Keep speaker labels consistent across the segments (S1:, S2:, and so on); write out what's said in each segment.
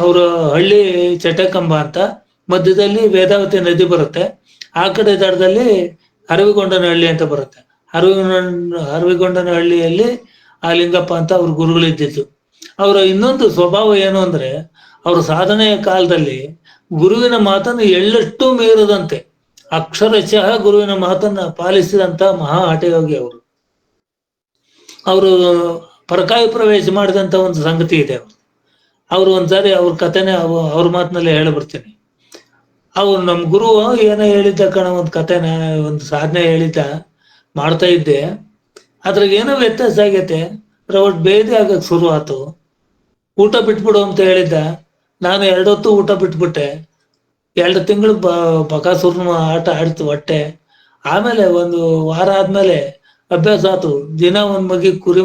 S1: ಅವರ ಹಳ್ಳಿ ಚಟಕಂಬ ಅಂತ ಮಧ್ಯದಲ್ಲಿ ವೇದಾವತಿ ನದಿ ಬರುತ್ತೆ. ಆ ಕಡೆ ದಡದಲ್ಲಿ ಹರವಿಗೊಂಡನಹಳ್ಳಿ ಅಂತ ಬರುತ್ತೆ. ಅರವಿ ಹರವಿಗೊಂಡನಹಳ್ಳಿಯಲ್ಲಿ ಆ ಲಿಂಗಪ್ಪ ಅಂತ ಅವ್ರ ಗುರುಗಳಿದ್ದಿದ್ದು. ಅವರ ಇನ್ನೊಂದು ಸ್ವಭಾವ ಏನು ಅಂದ್ರೆ ಅವ್ರ ಸಾಧನೆಯ ಕಾಲದಲ್ಲಿ ಗುರುವಿನ ಮಾತನ್ನು ಎಳ್ಳಷ್ಟು ಮೀರದಂತೆ, ಅಕ್ಷರಶಃ ಗುರುವಿನ ಮಾತನ್ನ ಪಾಲಿಸಿದಂತ ಮಹಾ ಹಠಯೋಗಿ ಅವರು. ಅವರು ಪರಕಾಯಿ ಪ್ರವೇಶ ಮಾಡಿದಂತ ಒಂದು ಸಂಗತಿ ಇದೆ ಅವರು ಅವ್ರು ಒಂದ್ಸಾರಿ ಅವ್ರ ಕಥೆನೆ ಅವ- ಅವ್ರ ಮಾತಿನಲ್ಲೇ ಹೇಳಿ ಅವ್ರು ನಮ್ಮ ಗುರು ಏನೋ ಹೇಳಿದ್ದ ಕಣ ಒಂದು ಕಥೆನ ಒಂದು ಸಾಧನೆ ಹೇಳಿದ್ದ, ಮಾಡ್ತಾ ಇದ್ದೆ. ಅದ್ರಾಗ ಏನೋ ವ್ಯತ್ಯಾಸ ಆಗೈತೆ. ಒಟ್ಟು ಬೇದಿ ಆಗಕ್ ಶುರು ಆತು. ಊಟ ಬಿಟ್ಬಿಡು ಅಂತ ಹೇಳಿದ್ದ. ನಾನು ಎರಡೊತ್ತು ಊಟ ಬಿಟ್ಬಿಟ್ಟೆ. ಎರಡು ತಿಂಗಳು ಬ ಬಕಾಸುರ್ನ ಆಟ ಆಡ್ತು ಹೊಟ್ಟೆ. ಆಮೇಲೆ ಒಂದು ವಾರ ಆದ್ಮೇಲೆ ಅಭ್ಯಾಸ ಆತು. ದಿನ ಒಂದ್ ಮಗಿ ಕುರಿ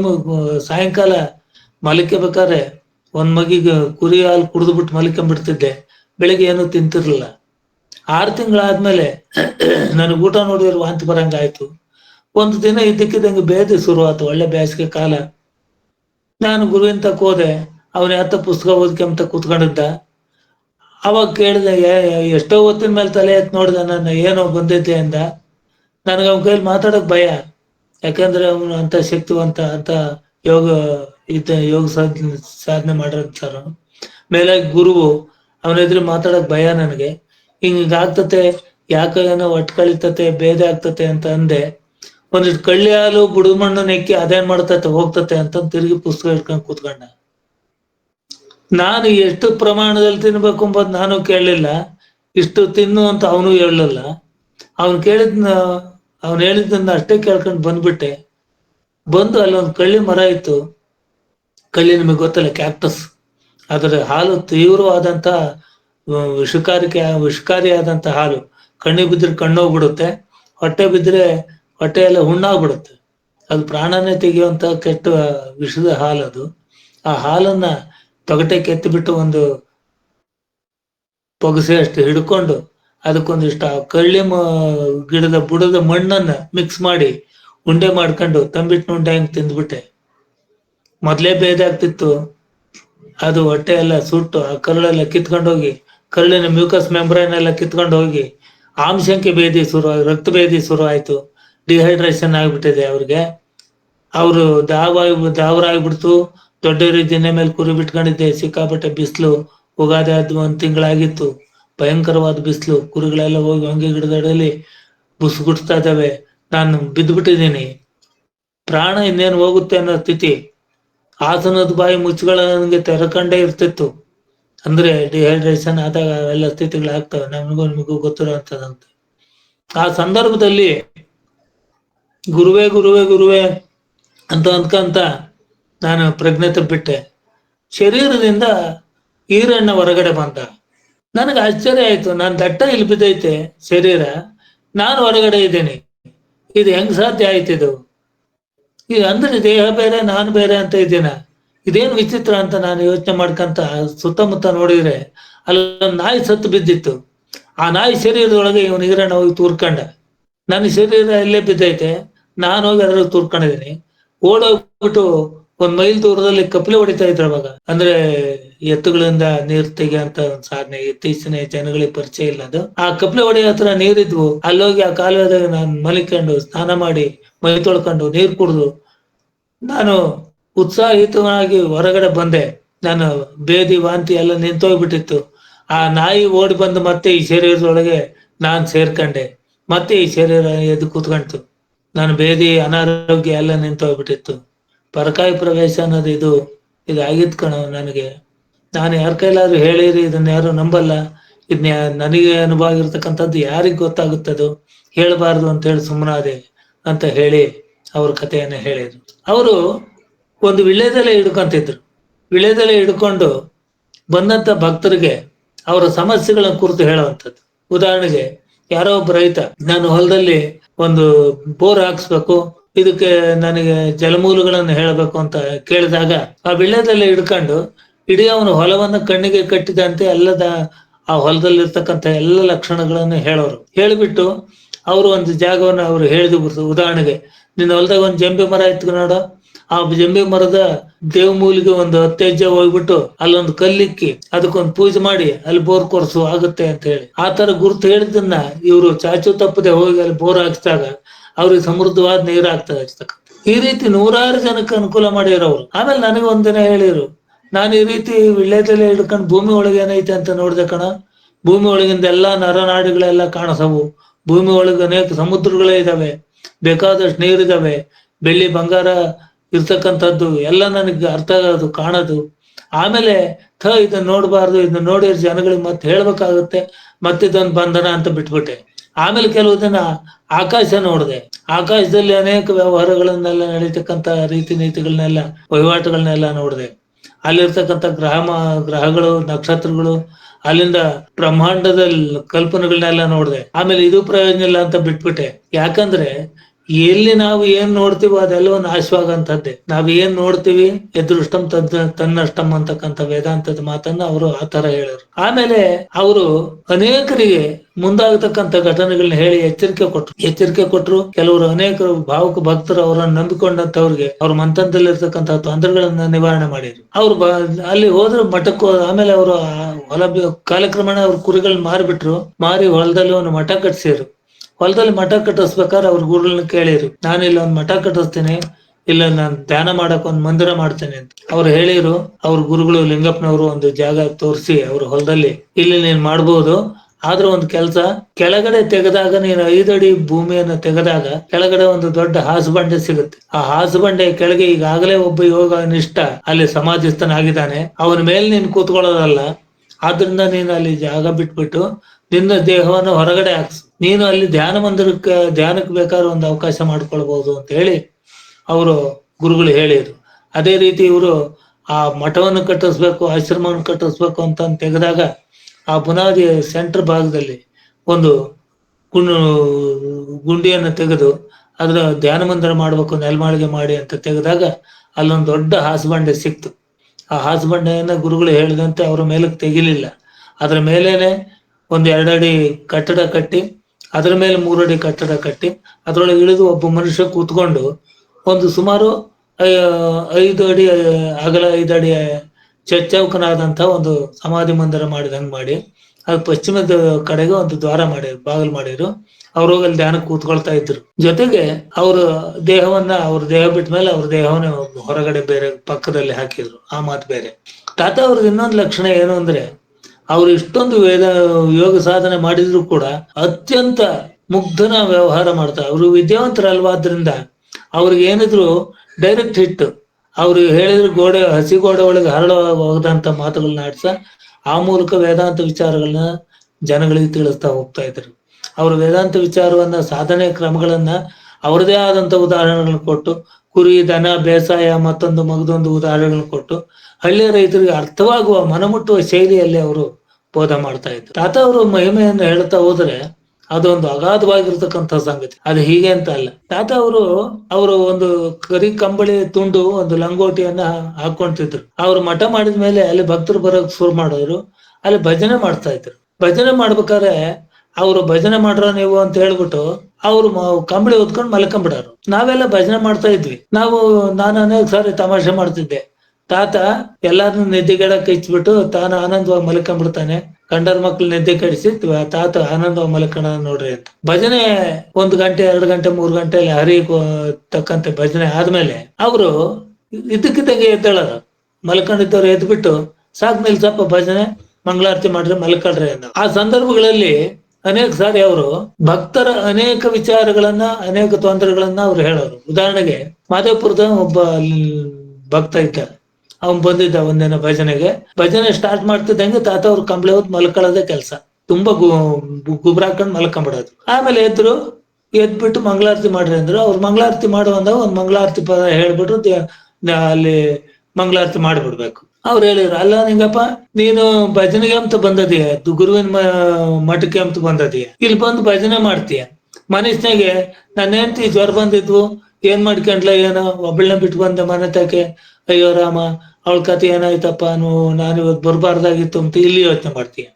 S1: ಸಾಯಂಕಾಲ ಮಲಿಕೆ ಮಲಿಕೆಬೇಕಾದ್ರೆ ಒಂದ್ ಮಗಿಗೆ ಕುರಿ ಹಾಲು ಕುಡಿದು ಬಿಟ್ಟು ಮಲಿಕೊಂಡ್ಬಿಡ್ತಿದ್ದೆ. ಬೆಳಿಗ್ಗೆ ಏನು ತಿಂತಿರ್ಲಿಲ್ಲ. ಆರು ತಿಂಗಳಾದ್ಮೇಲೆ ನನಗೆ ಊಟ ನೋಡಿದ್ರೆ ವಾಂತಿ ಬರಂಗಾಯ್ತು. ಒಂದು ದಿನ ಇದ್ದಕ್ಕಿದ್ದಂಗೆ ಬೇದಿ ಶುರು ಆಯ್ತು ಒಳ್ಳೆ ಬೇಸಿಗೆ ಕಾಲ. ನಾನು ಗುರುವಿನ ತಕ್ಕ ಹೋದೆ, ಅವನ ಯಾತ ಪುಸ್ತಕ ಓದ್ಕೊಂತ ಕೂತ್ಕೊಂಡಿದ್ದ. ಅವಾಗ ಕೇಳಿದೆ, "ಏ- ಎಷ್ಟೋ ಹೊತ್ತಿನ ಮೇಲೆ ತಲೆ ಎತ್ತಿ ನೋಡಿದೆ ನಾನು ಏನೋ ಬಂದೈತೆ ಅಂದ. ನನಗೆ ಅವನ ಕೈಲಿ ಮಾತಾಡಕ್ ಭಯ. ಯಾಕಂದ್ರೆ ಅವನು ಅಂತ ಶಕ್ತಿವಂತ ಅಂತ ಯೋಗ ಇದ್ದ ಯೋಗ ಸಾಧನೆ ಸಾಧನೆ ಮಾಡಿರ್ತಾರ ಮೇಲೆ ಗುರುವು ಅವನ ಎದುರು ಮಾತಾಡಕ್ ಭಯ ನನಗೆ. ಹಿಂಗ ಆಗ್ತತೆ, ಯಾಕ ಏನೋ ಒಟ್ ಕಳಿತತೆ ಭೇದ ಆಗ್ತತೆ ಅಂತ ಅಂದೆ. ಒಂದಿಷ್ಟು ಕಳ್ಳಿ ಹಾಲು ಬುಡದ ಮಣ್ಣು ನೆಕ್ಕಿ ಅದೇನ್ ಮಾಡ್ತತೆ ಹೋಗ್ತತೆ ಅಂತ ತಿರುಗಿ ಪುಸ್ತಕ ಇಟ್ಕೊಂಡ್ ಕೂತ್ಕೊಂಡ. ನಾನು ಎಷ್ಟು ಪ್ರಮಾಣದಲ್ಲಿ ತಿನ್ಬೇಕು ಅಂಬ ನಾನು ಕೇಳಲಿಲ್ಲ. ಇಷ್ಟು ತಿನ್ನು ಅಂತ ಅವನು ಹೇಳಲಿಲ್ಲ. ಅವನು ಕೇಳಿದ್ನ, ಅವನು ಹೇಳಿದ್ದನ್ನ ಅಷ್ಟೇ ಕೇಳ್ಕೊಂಡು ಬಂದ್ಬಿಟ್ಟೆ. ಬಂದು ಅಲ್ಲೊಂದು ಕಳ್ಳಿ ಮರ ಇತ್ತು. ಕಳ್ಳಿ ನಿಮಗೆ ಗೊತ್ತಲ್ಲ ಕ್ಯಾಕ್ಟಸ್ ಅದರ ಹಾಲು ತೀವ್ರವಾದಂತ ವಿಷಕಾರಿ ವಿಷಕಾರಿಕೆ ವಿಷಕಾರಿಯಾದಂತ ಹಾಲು. ಕಣ್ಣಿಗೆ ಬಿದ್ದರೆ ಕಣ್ಣೋಗ್ಬಿಡುತ್ತೆ, ಹೊಟ್ಟೆ ಬಿದ್ದರೆ ಹೊಟ್ಟೆ ಎಲ್ಲ ಹುಣ್ಣಾಗ್ಬಿಡುತ್ತೆ. ಅದು ಪ್ರಾಣನೇ ತೆಗೆಯುವಂತ ಕೆಟ್ಟ ವಿಷದ ಹಾಲು ಅದು. ಆ ಹಾಲನ್ನ ತೊಗಟೆ ಕೆತ್ತಿಬಿಟ್ಟು ಒಂದು ಪೊಗಸೆ ಅಷ್ಟು ಹಿಡ್ಕೊಂಡು ಅದಕ್ಕೊಂದಿಷ್ಟು ಆ ಕಳ್ಳಿ ಗಿಡದ ಬುಡದ ಮಣ್ಣನ್ನ ಮಿಕ್ಸ್ ಮಾಡಿ ಉಂಡೆ ಮಾಡ್ಕೊಂಡು ತಂಬಿಟ್ಟು ಉಂಡೆ ಹಂಗೆ ತಿಂದ್ಬಿಟ್ಟೆ. ಮೊದ್ಲೇ ಭೇದ ಆಗ್ತಿತ್ತು. ಅದು ಹೊಟ್ಟೆ ಎಲ್ಲ ಸುಟ್ಟು, ಆ ಕರುಳೆಲ್ಲ ಕಿತ್ಕೊಂಡು ಹೋಗಿ, ಕರುಳಿನ ಮ್ಯೂಕಸ್ ಮೆಂಬ್ರೈನ್ ಎಲ್ಲ ಕಿತ್ಕೊಂಡು ಹೋಗಿ ಆಮ್ಶಂಕೆ ಭೇದಿ ಶುರು, ರಕ್ತ ಬೇದಿ ಶುರು ಆಯ್ತು. ಡಿಹೈಡ್ರೇಷನ್ ಆಗ್ಬಿಟ್ಟಿದೆ ಅವ್ರಿಗೆ. ಅವರು ದಾವ ಆಗ್ಬಿಡ್ತು. ದೊಡ್ಡ ದಿನ ಮೇಲೆ ಕುರಿ ಬಿಟ್ಕೊಂಡಿದ್ದೆ, ಸಿಕ್ಕಾಪಟ್ಟೆ ಬಿಸಿಲು, ಉಗಾದಿ ಆದ್ ಒಂದ್ ತಿಂಗಳಾಗಿತ್ತು. ಭಯಂಕರವಾದ ಬಿಸಿಲು, ಕುರಿಗಳೆಲ್ಲ ಹೋಗಿ ಹಂಗೆ ಗಿಡದಡಲ್ಲಿ ಬುಸ್ಗುಡ್ತಾ ಇದಾವೆ. ನಾನು ಬಿದ್ದ್ಬಿಟ್ಟಿದ್ದೀನಿ ಪ್ರಾಣ ಇನ್ನೇನು ಹೋಗುತ್ತೆ ಅನ್ನೋ ಸ್ಥಿತಿ. ಆಸನದ ಬಾಯಿ ಮುಚ್ಚುಗಳಂಗೆ ತೆರಕಂಡೇ ಇರ್ತಿತ್ತು. ಅಂದ್ರೆ ಡಿಹೈಡ್ರೇಷನ್ ಆದಾಗ ಅವೆಲ್ಲ ಸ್ಥಿತಿಗಳಾಗ್ತವೆ ನಮಗೂ ನಿಮಗೂ ಗೊತ್ತಿರೋಂಥದ್ದಂತೆ ಆ ಸಂದರ್ಭದಲ್ಲಿ ಗುರುವೇ ಗುರುವೇ ಗುರುವೇ ಅಂತ ಅಂದ್ಕಂತ ನಾನು ಪ್ರಜ್ಞೆ ಬಿಟ್ಟೆ. ಶರೀರದಿಂದ ಈರಣ್ಣ ಹೊರಗಡೆ ಬಂದ. ನನಗೆ ಆಶ್ಚರ್ಯ ಆಯ್ತು. ನಾನು ದಟ್ಟ ಇಲ್ಲಿ ಬಿದ್ದೈತೆ ಶರೀರ. ನಾನು ಹೊರಗಡೆ ಇದ್ದೇನೆ. ಇದು ಹೆಂಗ್ ಸಾಧ್ಯ ಆಯ್ತಿದು? ಇದು ಅಂದ್ರೆ ದೇಹ ಬೇರೆ, ನಾನು ಬೇರೆ ಅಂತ ಇದ್ದೀನ. ಇದೇನು ವಿಚಿತ್ರ ಅಂತ ನಾನು ಯೋಚನೆ ಮಾಡ್ಕಂತ ಸುತ್ತಮುತ್ತ ನೋಡಿದ್ರೆ ಅಲ್ಲೊಂದು ನಾಯಿ ಸತ್ತು ಬಿದ್ದಿತ್ತು. ಆ ನಾಯಿ ಶರೀರದೊಳಗೆ ಇವನು ಈರಣ್ಣ ಹೋಗಿ ತೂರ್ಕಂಡ. ನನ್ನ ಶರೀರ ಇಲ್ಲೇ ಬಿದ್ದೈತೆ. ನಾನು ಹೋಗಿ ಅದ್ರಲ್ಲಿ ತೂರ್ಕೊಂಡಿದ್ದೀನಿ. ಓಡೋಗ್ಬಿಟ್ಟು ಒಂದ್ ಮೈಲ್ ದೂರದಲ್ಲಿ ಕಪ್ಲೆ ಹೊಡಿತಾ ಇದ್ರು ಅವಾಗ. ಅಂದ್ರೆ ಎತ್ತುಗಳಿಂದ ನೀರ್ ತೆಗೆಯಂತ ಒಂದ್ ಸಾಧನೆ, ಇತ್ತೀಚಿನ ಜನಗಳಿಗೆ ಪರಿಚಯ ಇಲ್ಲ ಅದು. ಆ ಕಪ್ಲೆ ಹೊಡೆಯೋ ಹತ್ರ ನೀರಿದ್ವು. ಅಲ್ಲೋಗಿ ಆ ಕಾಲುವೆದಾಗ ನಾನು ಮಲಿಕೊಂಡು, ಸ್ನಾನ ಮಾಡಿ, ಮೈ ತೊಳ್ಕೊಂಡು, ನೀರ್ ಕುಡಿದು, ನಾನು ಉತ್ಸಾಹಿತವಾಗಿ ಹೊರಗಡೆ ಬಂದೆ. ನಾನು ಬೇದಿ, ವಾಂತಿ ಎಲ್ಲ ನಿಂತೋಗ್ಬಿಟ್ಟಿತ್ತು. ಆ ನಾಯಿ ಓಡಿ ಬಂದು ಮತ್ತೆ ಈ ಶರೀರದೊಳಗೆ ನಾನ್ ಸೇರ್ಕೊಂಡೆ. ಮತ್ತೆ ಈ ಶರೀರ ಎದ್ದು ಕೂತ್ಕೊಂತು ನಾನು ಬೇದಿ, ಅನಾರೋಗ್ಯ ಎಲ್ಲ ನಿಂತೋಗ್ಬಿಟ್ಟಿತ್ತು. ಪರಕಾಯಿ ಪ್ರವೇಶ ಅನ್ನೋದು ಇದು ಇದು ಆಗಿದ್ ಕಣ ನನಗೆ. ನಾನು ಯಾರ ಕೈಲಾದ್ರೂ ಹೇಳಿರಿ, ಇದನ್ನ ಯಾರು ನಂಬಲ್ಲ. ಇದನ್ನ ನನಗೆ ಅನುಭವ ಆಗಿರ್ತಕ್ಕಂಥದ್ದು ಯಾರಿಗ್ ಗೊತ್ತಾಗುತ್ತದು ಹೇಳಬಾರದು ಅಂತ ಹೇಳಿ ಸುಮ್ಮನಾದೆ ಅಂತ ಹೇಳಿ ಅವ್ರ ಕಥೆಯನ್ನ ಹೇಳಿದ್ರು. ಅವರು ಒಂದು ವಿಳ್ಯದೆಲೆ ಹಿಡ್ಕೊಂತಿದ್ರು. ವಿಳ್ಯದೆಲೆ ಹಿಡ್ಕೊಂಡು ಬಂದಂತ ಭಕ್ತರಿಗೆ ಅವರ ಸಮಸ್ಯೆಗಳನ್ನ ಕುರಿತು ಹೇಳುವಂಥದ್ದು. ಉದಾಹರಣೆಗೆ, ಯಾರೋ ಒಬ್ಬ ರೈತ, ನಾನು ಹೊಲದಲ್ಲಿ ಒಂದು ಬೋರ್ ಹಾಕ್ಸ್ಬೇಕು ಇದಕ್ಕೆ ನನಗೆ ಜಲಮೂಲಗಳನ್ನು ಹೇಳಬೇಕು ಅಂತ ಕೇಳಿದಾಗ ಆ ವಿಳ್ಯದಲ್ಲಿ ಹಿಡ್ಕೊಂಡು ಇಡೀ ಅವನು ಹೊಲವನ್ನ ಕಣ್ಣಿಗೆ ಕಟ್ಟಿದಂತೆ ಅಲ್ಲದ ಆ ಹೊಲದಲ್ಲಿರ್ತಕ್ಕಂಥ ಎಲ್ಲ ಲಕ್ಷಣಗಳನ್ನು ಹೇಳೋರು. ಹೇಳಿಬಿಟ್ಟು ಅವರು ಒಂದು ಜಾಗವನ್ನು ಅವರು ಹೇಳಿದ ಬಿಡ್ತು. ಉದಾಹರಣೆಗೆ, ನಿನ್ನ ಹೊಲದಾಗ ಒಂದು ಜಂಬೆ ಮರ ಇತ್ತು ನೋಡ. ಆ ಜಂಬೆ ಮರದ ದೇವಮೂಲಿಗೆ ಒಂದು ಅತ್ಯಜ್ಯ ಹೋಗ್ಬಿಟ್ಟು ಅಲ್ಲೊಂದು ಕಲ್ಲಿಕ್ಕಿ ಅದಕ್ಕೊಂದು ಪೂಜೆ ಮಾಡಿ ಅಲ್ಲಿ ಬೋರ್ ಕೊರ್ಸು ಆಗುತ್ತೆ ಅಂತ ಹೇಳಿ. ಆ ತರ ಗುರುತು ಹೇಳಿದ್ದನ್ನ ಇವರು ಚಾಚು ತಪ್ಪದೆ ಹೋಗಿ ಅಲ್ಲಿ ಬೋರ್ ಹಾಕಿಸಿದಾಗ ಅವ್ರಿಗೆ ಸಮೃದ್ಧವಾದ ನೀರು ಆಗ್ತದೆ ಈ ರೀತಿ ನೂರಾರು ಜನಕ್ಕೆ ಅನುಕೂಲ ಮಾಡಿರೋರು ಆಮೇಲೆ ನನಗೆ ಒಂದಿನ ಹೇಳಿರು, ನಾನು ಈ ರೀತಿ ವಿಳ್ಯದಲ್ಲಿ ಹಿಡ್ಕೊಂಡು ಭೂಮಿ ಒಳಗೆ ಏನೈತೆ ಅಂತ ನೋಡ್ದೆ ಕಣ. ಭೂಮಿ ಒಳಗಿಂದ ಎಲ್ಲಾ ನರನಾಡುಗಳೆಲ್ಲ ಕಾಣಸವು. ಭೂಮಿ ಒಳಗೆ ಅನೇಕ ಸಮುದ್ರಗಳೇ ಇದಾವೆ. ಬೇಕಾದಷ್ಟು ನೀರಿದಾವೆ ಬೆಳ್ಳಿ ಬಂಗಾರ ಇರ್ತಕ್ಕಂಥದ್ದು ಎಲ್ಲ ನನಗೆ ಅರ್ಥ ಆಗೋದು, ಕಾಣೋದು. ಆಮೇಲೆ ಥ ಇದನ್ನ ನೋಡಬಾರ್ದು ಇದನ್ನ ನೋಡಿ ಜನಗಳಿಗೆ ಮತ್ತೆ ಹೇಳ್ಬೇಕಾಗುತ್ತೆ. ಮತ್ತೆ ಇದೊಂದು ಬಂಧನ ಅಂತ ಬಿಟ್ಬಿಟ್ಟೆ. ಆಮೇಲೆ ಕೆಲವು ದಿನ ಆಕಾಶ ನೋಡಿದೆ. ಆಕಾಶದಲ್ಲಿ ಅನೇಕ ವ್ಯವಹಾರಗಳನ್ನೆಲ್ಲ ನಡೀತಕ್ಕಂತ ರೀತಿ ನೀತಿಗಳನ್ನೆಲ್ಲ, ವಹಿವಾಟುಗಳನ್ನೆಲ್ಲ ನೋಡಿದೆ. ಅಲ್ಲಿರ್ತಕ್ಕಂಥ ಗ್ರಹ ಗ್ರಹಗಳು, ನಕ್ಷತ್ರಗಳು, ಅಲ್ಲಿಂದ ಬ್ರಹ್ಮಾಂಡದ ಕಲ್ಪನೆಗಳನ್ನೆಲ್ಲ ನೋಡಿದೆ. ಆಮೇಲೆ ಇದು ಪ್ರಯೋಜನ ಇಲ್ಲ ಅಂತ ಬಿಟ್ಬಿಟ್ಟೆ. ಯಾಕಂದ್ರೆ ಎಲ್ಲಿ ನಾವು ಏನ್ ನೋಡ್ತೀವೋ ಅದೆಲ್ಲವೂ ನಾಶವಾಗಂತದ್ದೇ ನಾವ್ ಏನ್ ನೋಡ್ತೀವಿ, ಎದುರುಷ್ಟಂ ತದ್ ತನ್ನಷ್ಟಂ ಅಂತಕ್ಕಂತ ವೇದಾಂತದ ಮಾತನ್ನ ಅವರು ಆ ತರ ಹೇಳರು. ಆಮೇಲೆ ಅವರು ಅನೇಕರಿಗೆ ಮುಂದಾಗತಕ್ಕಂಥ ಘಟನೆಗಳನ್ನ ಹೇಳಿ ಎಚ್ಚರಿಕೆ ಕೊಟ್ರು. ಎಚ್ಚರಿಕೆ ಕೊಟ್ರು, ಕೆಲವರು ಅನೇಕರು ಭಾವುಕ ಭಕ್ತರು ಅವರನ್ನು ನಂಬಿಕೊಂಡಂತವ್ರಿಗೆ ಅವ್ರ ಮಂಥನದಲ್ಲಿರ್ತಕ್ಕಂಥ ತೊಂದರೆಗಳನ್ನ ನಿವಾರಣೆ ಮಾಡಿದ್ರು. ಅವ್ರು ಅಲ್ಲಿ ಹೋದ್ರೆ ಆಮೇಲೆ ಅವರು ಹೊಲ ಕಾಲಕ್ರಮೇಣ ಅವ್ರ ಕುರಿಗಳನ್ನ ಮಾರಿಬಿಟ್ರು. ಮಾರಿ ಹೊಲದಲ್ಲಿ ಒಂದು ಮಠ ಕಟ್ಸಿದ್ರು. ಹೊಲದಲ್ಲಿ ಮಠ ಕಟ್ಟಿಸ್ಬೇಕಾದ್ರೆ ಅವ್ರ ಗುರುಗಳನ್ನ ಕೇಳಿರು. ನಾನು ಇಲ್ಲ, ಒಂದು ಮಠ ಕಟ್ಟಿಸ್ತೇನೆ. ಇಲ್ಲ, ನಾನು ಧ್ಯಾನ ಮಾಡಕ್ ಒಂದು ಮಂದಿರ ಮಾಡ್ತೇನೆ ಅಂತ. ಅವ್ರು ಹೇಳಿರು, ಅವ್ರ ಗುರುಗಳು ಲಿಂಗಪ್ಪನವರು ಒಂದು ಜಾಗ ತೋರಿಸಿ ಅವ್ರ ಹೊಲದಲ್ಲಿ. ಇಲ್ಲಿ ನೀನ್ ಮಾಡ್ಬೋದು. ಆದ್ರೆ ಒಂದು ಕೆಲಸ, ಕೆಳಗಡೆ ತೆಗೆದಾಗ ನೀನು ಐದಡಿ ಭೂಮಿಯನ್ನು ತೆಗೆದಾಗ ಕೆಳಗಡೆ ಒಂದು ದೊಡ್ಡ ಹಾಸುಬಂಡೆ ಸಿಗುತ್ತೆ. ಆ ಹಾಸುಬಂಡೆ ಕೆಳಗೆ ಈಗಾಗಲೇ ಒಬ್ಬ ಯೋಗ ನಿಷ್ಠ ಅಲ್ಲಿ ಸಮಾಧಿಸ್ಥನಾಗಿದ್ದಾನೆ. ಅವನ ಮೇಲೆ ನೀನು ಕೂತ್ಕೊಳ್ಳೋದಲ್ಲ. ಆದ್ರಿಂದ ನೀನು ಅಲ್ಲಿ ಜಾಗ ಬಿಟ್ಬಿಟ್ಟು ನಿನ್ನ ದೇಹವನ್ನು ಹೊರಗಡೆ ಹಾಕ್ಸು. ನೀನು ಅಲ್ಲಿ ಧ್ಯಾನ ಮಂದಿರಕ್ಕೆ, ಧ್ಯಾನಕ್ಕೆ ಬೇಕಾದ್ರೆ ಒಂದು ಅವಕಾಶ ಮಾಡ್ಕೊಳ್ಬಹುದು ಅಂತ ಹೇಳಿ ಅವರು ಗುರುಗಳು ಹೇಳಿದ್ರು. ಅದೇ ರೀತಿ ಇವರು ಆ ಮಠವನ್ನು ಕಟ್ಟಿಸ್ಬೇಕು, ಆಶ್ರಮವನ್ನು ಕಟ್ಟಿಸ್ಬೇಕು ಅಂತ ತೆಗೆದಾಗ ಆ ಬುನಾದಿ ಸೆಂಟರ್ ಭಾಗದಲ್ಲಿ ಒಂದು ಗುಂಡು, ಗುಂಡಿಯನ್ನು ತೆಗೆದು ಅದರ ಧ್ಯಾನ ಮಂದಿರ ಮಾಡಬೇಕು, ನೆಲಮಾಳಿಗೆ ಮಾಡಿ ಅಂತ ತೆಗೆದಾಗ ಅಲ್ಲೊಂದು ದೊಡ್ಡ ಹಾಸಬಂಡೆ ಸಿಕ್ತು. ಆ ಹಾಸುಬಂಡೆಯನ್ನ ಗುರುಗಳು ಹೇಳಿದಂತೆ ಅವರ ಮೇಲಕ್ಕೆ ತೆಗಿಲಿಲ್ಲ. ಅದರ ಮೇಲೇನೆ ಒಂದು ಎರಡಡಿ ಕಟ್ಟಡ ಕಟ್ಟಿ ಅದರ ಮೇಲೆ ಮೂರಡಿ ಕಟ್ಟಡ ಕಟ್ಟಿ, ಅದರೊಳಗೆ ಇಳಿದು ಒಬ್ಬ ಮನುಷ್ಯ ಕೂತ್ಕೊಂಡು ಒಂದು ಸುಮಾರು ಐದು ಅಡಿ ಅಗಲ ಐದು ಅಡಿ ಚಚ್ಚೌಕನಾದಂತ ಒಂದು ಸಮಾಧಿ ಮಂದಿರ ಮಾಡಿದಂಗ್ ಮಾಡಿ, ಅದು ಪಶ್ಚಿಮದ ಕಡೆಗೆ ಒಂದು ದ್ವಾರ ಮಾಡಿದ್ರು, ಬಾಗಿಲು ಮಾಡಿದ್ರು. ಅವ್ರು ಹೋಗಿ ಅಲ್ಲಿ ಧ್ಯಾನಕ್ಕೆ ಕೂತ್ಕೊಳ್ತಾ ಇದ್ರು. ಜೊತೆಗೆ ಅವ್ರ ದೇಹವನ್ನ, ಅವ್ರ ದೇಹ ಬಿಟ್ಟ ಮೇಲೆ ಅವ್ರ ದೇಹವನ್ನ ಹೊರಗಡೆ ಬೇರೆ ಪಕ್ಕದಲ್ಲಿ ಹಾಕಿದ್ರು, ಆ ಮಾತು ಬೇರೆ. ತಾತ ಅವ್ರದ್ದು ಇನ್ನೊಂದು ಲಕ್ಷಣ ಏನು ಅಂದ್ರೆ ಅವ್ರು ಇಷ್ಟೊಂದು ವೇದ, ಯೋಗ ಸಾಧನೆ ಮಾಡಿದ್ರು ಕೂಡ ಅತ್ಯಂತ ಮುಗ್ಧನ ವ್ಯವಹಾರ ಮಾಡ್ತಾರೆ. ಅವರು ವಿದ್ಯಾವಂತರಲ್ವಾದ್ರಿಂದ ಅವ್ರಿಗೆ ಏನಿದ್ರು ಡೈರೆಕ್ಟ್ ಹಿಟ್ ಅವ್ರು ಹೇಳಿದ್ರು ಗೋಡೆ, ಹಸಿ ಗೋಡೆ ಒಳಗೆ ಹರಳ ಹೋಗದಂತ ಮಾತುಗಳನ್ನ ಆಡ್ಸ, ಆ ಮೂಲಕ ವೇದಾಂತ ವಿಚಾರಗಳನ್ನ ಜನಗಳಿಗೆ ತಿಳಿಸ್ತಾ ಹೋಗ್ತಾ ಇದ್ರು. ಅವರು ವೇದಾಂತ ವಿಚಾರವನ್ನ, ಸಾಧನೆ ಕ್ರಮಗಳನ್ನ ಅವರದೇ ಆದಂತ ಉದಾಹರಣೆಗಳನ್ನ ಕೊಟ್ಟು, ಕುರಿ, ದನ, ಬೇಸಾಯ, ಮತ್ತೊಂದು ಮಗದೊಂದು ಉದಾಹರಣೆಗಳನ್ನ ಕೊಟ್ಟು, ಹಳ್ಳಿಯ ರೈತರಿಗೆ ಅರ್ಥವಾಗುವ ಮನಮುಟ್ಟುವ ಶೈಲಿಯಲ್ಲಿ ಅವರು ಬೋಧ ಮಾಡ್ತಾ ಇದ್ರು. ತಾತ ಅವರು ಮಹಿಮೆಯನ್ನು ಹೇಳ್ತಾ ಹೋದ್ರೆ ಅದೊಂದು ಅಗಾಧವಾಗಿರ್ತಕ್ಕಂಥ ಸಂಗತಿ. ಅದು ಹೀಗೆ ಅಂತ ಅಲ್ಲ. ತಾತ ಅವರು ಅವರು ಒಂದು ಕರಿ ಕಂಬಳಿ ತುಂಡು ಒಂದು ಲಂಗೋಟಿಯನ್ನ ಹಾಕೊಂತಿದ್ರು ಅವ್ರು ಮಠ ಮಾಡಿದ ಮೇಲೆ ಅಲ್ಲಿ ಭಕ್ತರು ಬರೋಕ್ ಶುರು ಮಾಡೋರು ಅಲ್ಲಿ ಭಜನೆ ಮಾಡ್ತಾ ಇದ್ರು. ಭಜನೆ ಮಾಡ್ಬೇಕಾದ್ರೆ ಅವ್ರು ಭಜನೆ ಮಾಡ್ರ ನೀವು ಅಂತ ಹೇಳ್ಬಿಟ್ಟು ಅವ್ರು ಕಂಬಳಿ ಹೊತ್ಕೊಂಡು ಮಲ್ಕೊಂಡ್ಬಿಡೋರು. ನಾವೆಲ್ಲ ಭಜನೆ ಮಾಡ್ತಾ ಇದ್ವಿ. ನಾವು, ನಾನು ಅನೇಕ ಸಾರಿ ತಮಾಷೆ ಮಾಡ್ತಿದ್ದೆ. ತಾತ ಎಲ್ಲಾರನ್ನು ನಿದ್ದೆಗೆಡಕ್ಕೆ ಇಚ್ಬಿಟ್ಟು ತಾನು ಆನಂದವಾಗಿ ಮಲ್ಕೊಂಡ್ಬಿಡ್ತಾನೆ. ಕಂಡರ್ ಮಕ್ಳು ನಿದ್ದೆ ಕಡಿಸಿ ತಾತ ಆನಂದವಾಗಿ ಮಲ್ಕೋಣ ನೋಡ್ರಿ ಅಂತ. ಭಜನೆ ಒಂದು ಗಂಟೆ, ಎರಡು ಗಂಟೆ, ಮೂರು ಗಂಟೆಯಲ್ಲಿ ಹರಿ ತಕ್ಕಂತ ಭಜನೆ ಆದ್ಮೇಲೆ ಅವರು ಇದಕ್ಕಿದ್ದಂಗೆ ಎದ್ದೇಳರು. ಮಲ್ಕೊಂಡಿದ್ದವ್ರು ಎದ್ಬಿಟ್ಟು, ಸಾಕ್ ನಿಲ್ಸಪ್ಪ ಭಜನೆ, ಮಂಗಳಾರತಿ ಮಾಡ್ರಿ, ಮಲ್ಕೊಳ್ರಿ ಅಂತ ಆ ಸಂದರ್ಭಗಳಲ್ಲಿ ಅನೇಕ ಸಾರಿ ಅವರು ಭಕ್ತರ ಅನೇಕ ವಿಚಾರಗಳನ್ನ, ಅನೇಕ ತೊಂದರೆಗಳನ್ನ ಅವ್ರು ಹೇಳೋರು. ಉದಾಹರಣೆಗೆ ಮಾದೇಪುರದ ಒಬ್ಬ ಅಲ್ಲಿ ಭಕ್ತ ಇದ್ದ ಅವನ್ ಬಂದಿದ್ದ ಒಂದಿನ ಭಜನೆಗೆ. ಭಜನೆ ಸ್ಟಾರ್ಟ್ ಮಾಡ್ತಿದ್ದಂಗೆ ತಾತ ಅವ್ರ ಕಂಬಳಿ ಹೊತ್ತು ಮಲ್ಕೊಳ್ಳೋದೇ ಕೆಲಸ. ತುಂಬಾ ಗು, ಗುಬ್ರ ಹಾಕೊಂಡ್ ಮಲ್ಕೊಂಬಿಡೋದು. ಆಮೇಲೆ ಎದ್ರು, ಎದ್ಬಿಟ್ಟು ಮಂಗಳಾರತಿ ಮಾಡ್ರಿ ಅಂದ್ರು. ಅವ್ರು ಮಂಗಳಾರತಿ ಮಾಡುವಂದಾಗ ಒಂದ್ ಮಂಗಳಾರತಿ ಪದ ಹೇಳ್ಬಿಟ್ರು ಅಲ್ಲಿ ಮಂಗಳಾರತಿ ಮಾಡ್ಬಿಡ್ಬೇಕು. ಅವ್ರು ಹೇಳಿದ್ರು, ಅಲ್ಲ ನಿಂಗಪ್ಪ, ನೀನು ಭಜನೆಗೆ ಅಂತ ಬಂದದೀಯ? ಗುರುವಿನ ಮಠಕ್ಕೆ ಅಂತ ಬಂದದೀಯ? ಇಲ್ಲಿ ಬಂದು ಭಜನೆ ಮಾಡ್ತೀಯ? ಮನಸ್ಸಿನಾಗೆ, ನನ್ನ ಹೆಂಡತಿ ಜ್ವರ ಬಂದಿದ್ವು. ಏನ್ ಮಾಡ್ಕೊಂಡ್ಲ, ಏನೋ? ಒಬ್ಬಳನ್ನ ಬಿಟ್ಟು ಬಂದೆ ಮನೆ ತಕ್ಕೆ? ಅಯ್ಯೋ ರಾಮ ಅವಳ ಕತೆ ಏನಾಯ್ತಪ್ಪ ನಾನು ಇವತ್ತು ಬರಬಾರ್ದಾಗಿತ್ತು ಅಂತ ಇಲ್ಲಿ ಯೋಚನೆ ಮಾಡ್ತೀಯ?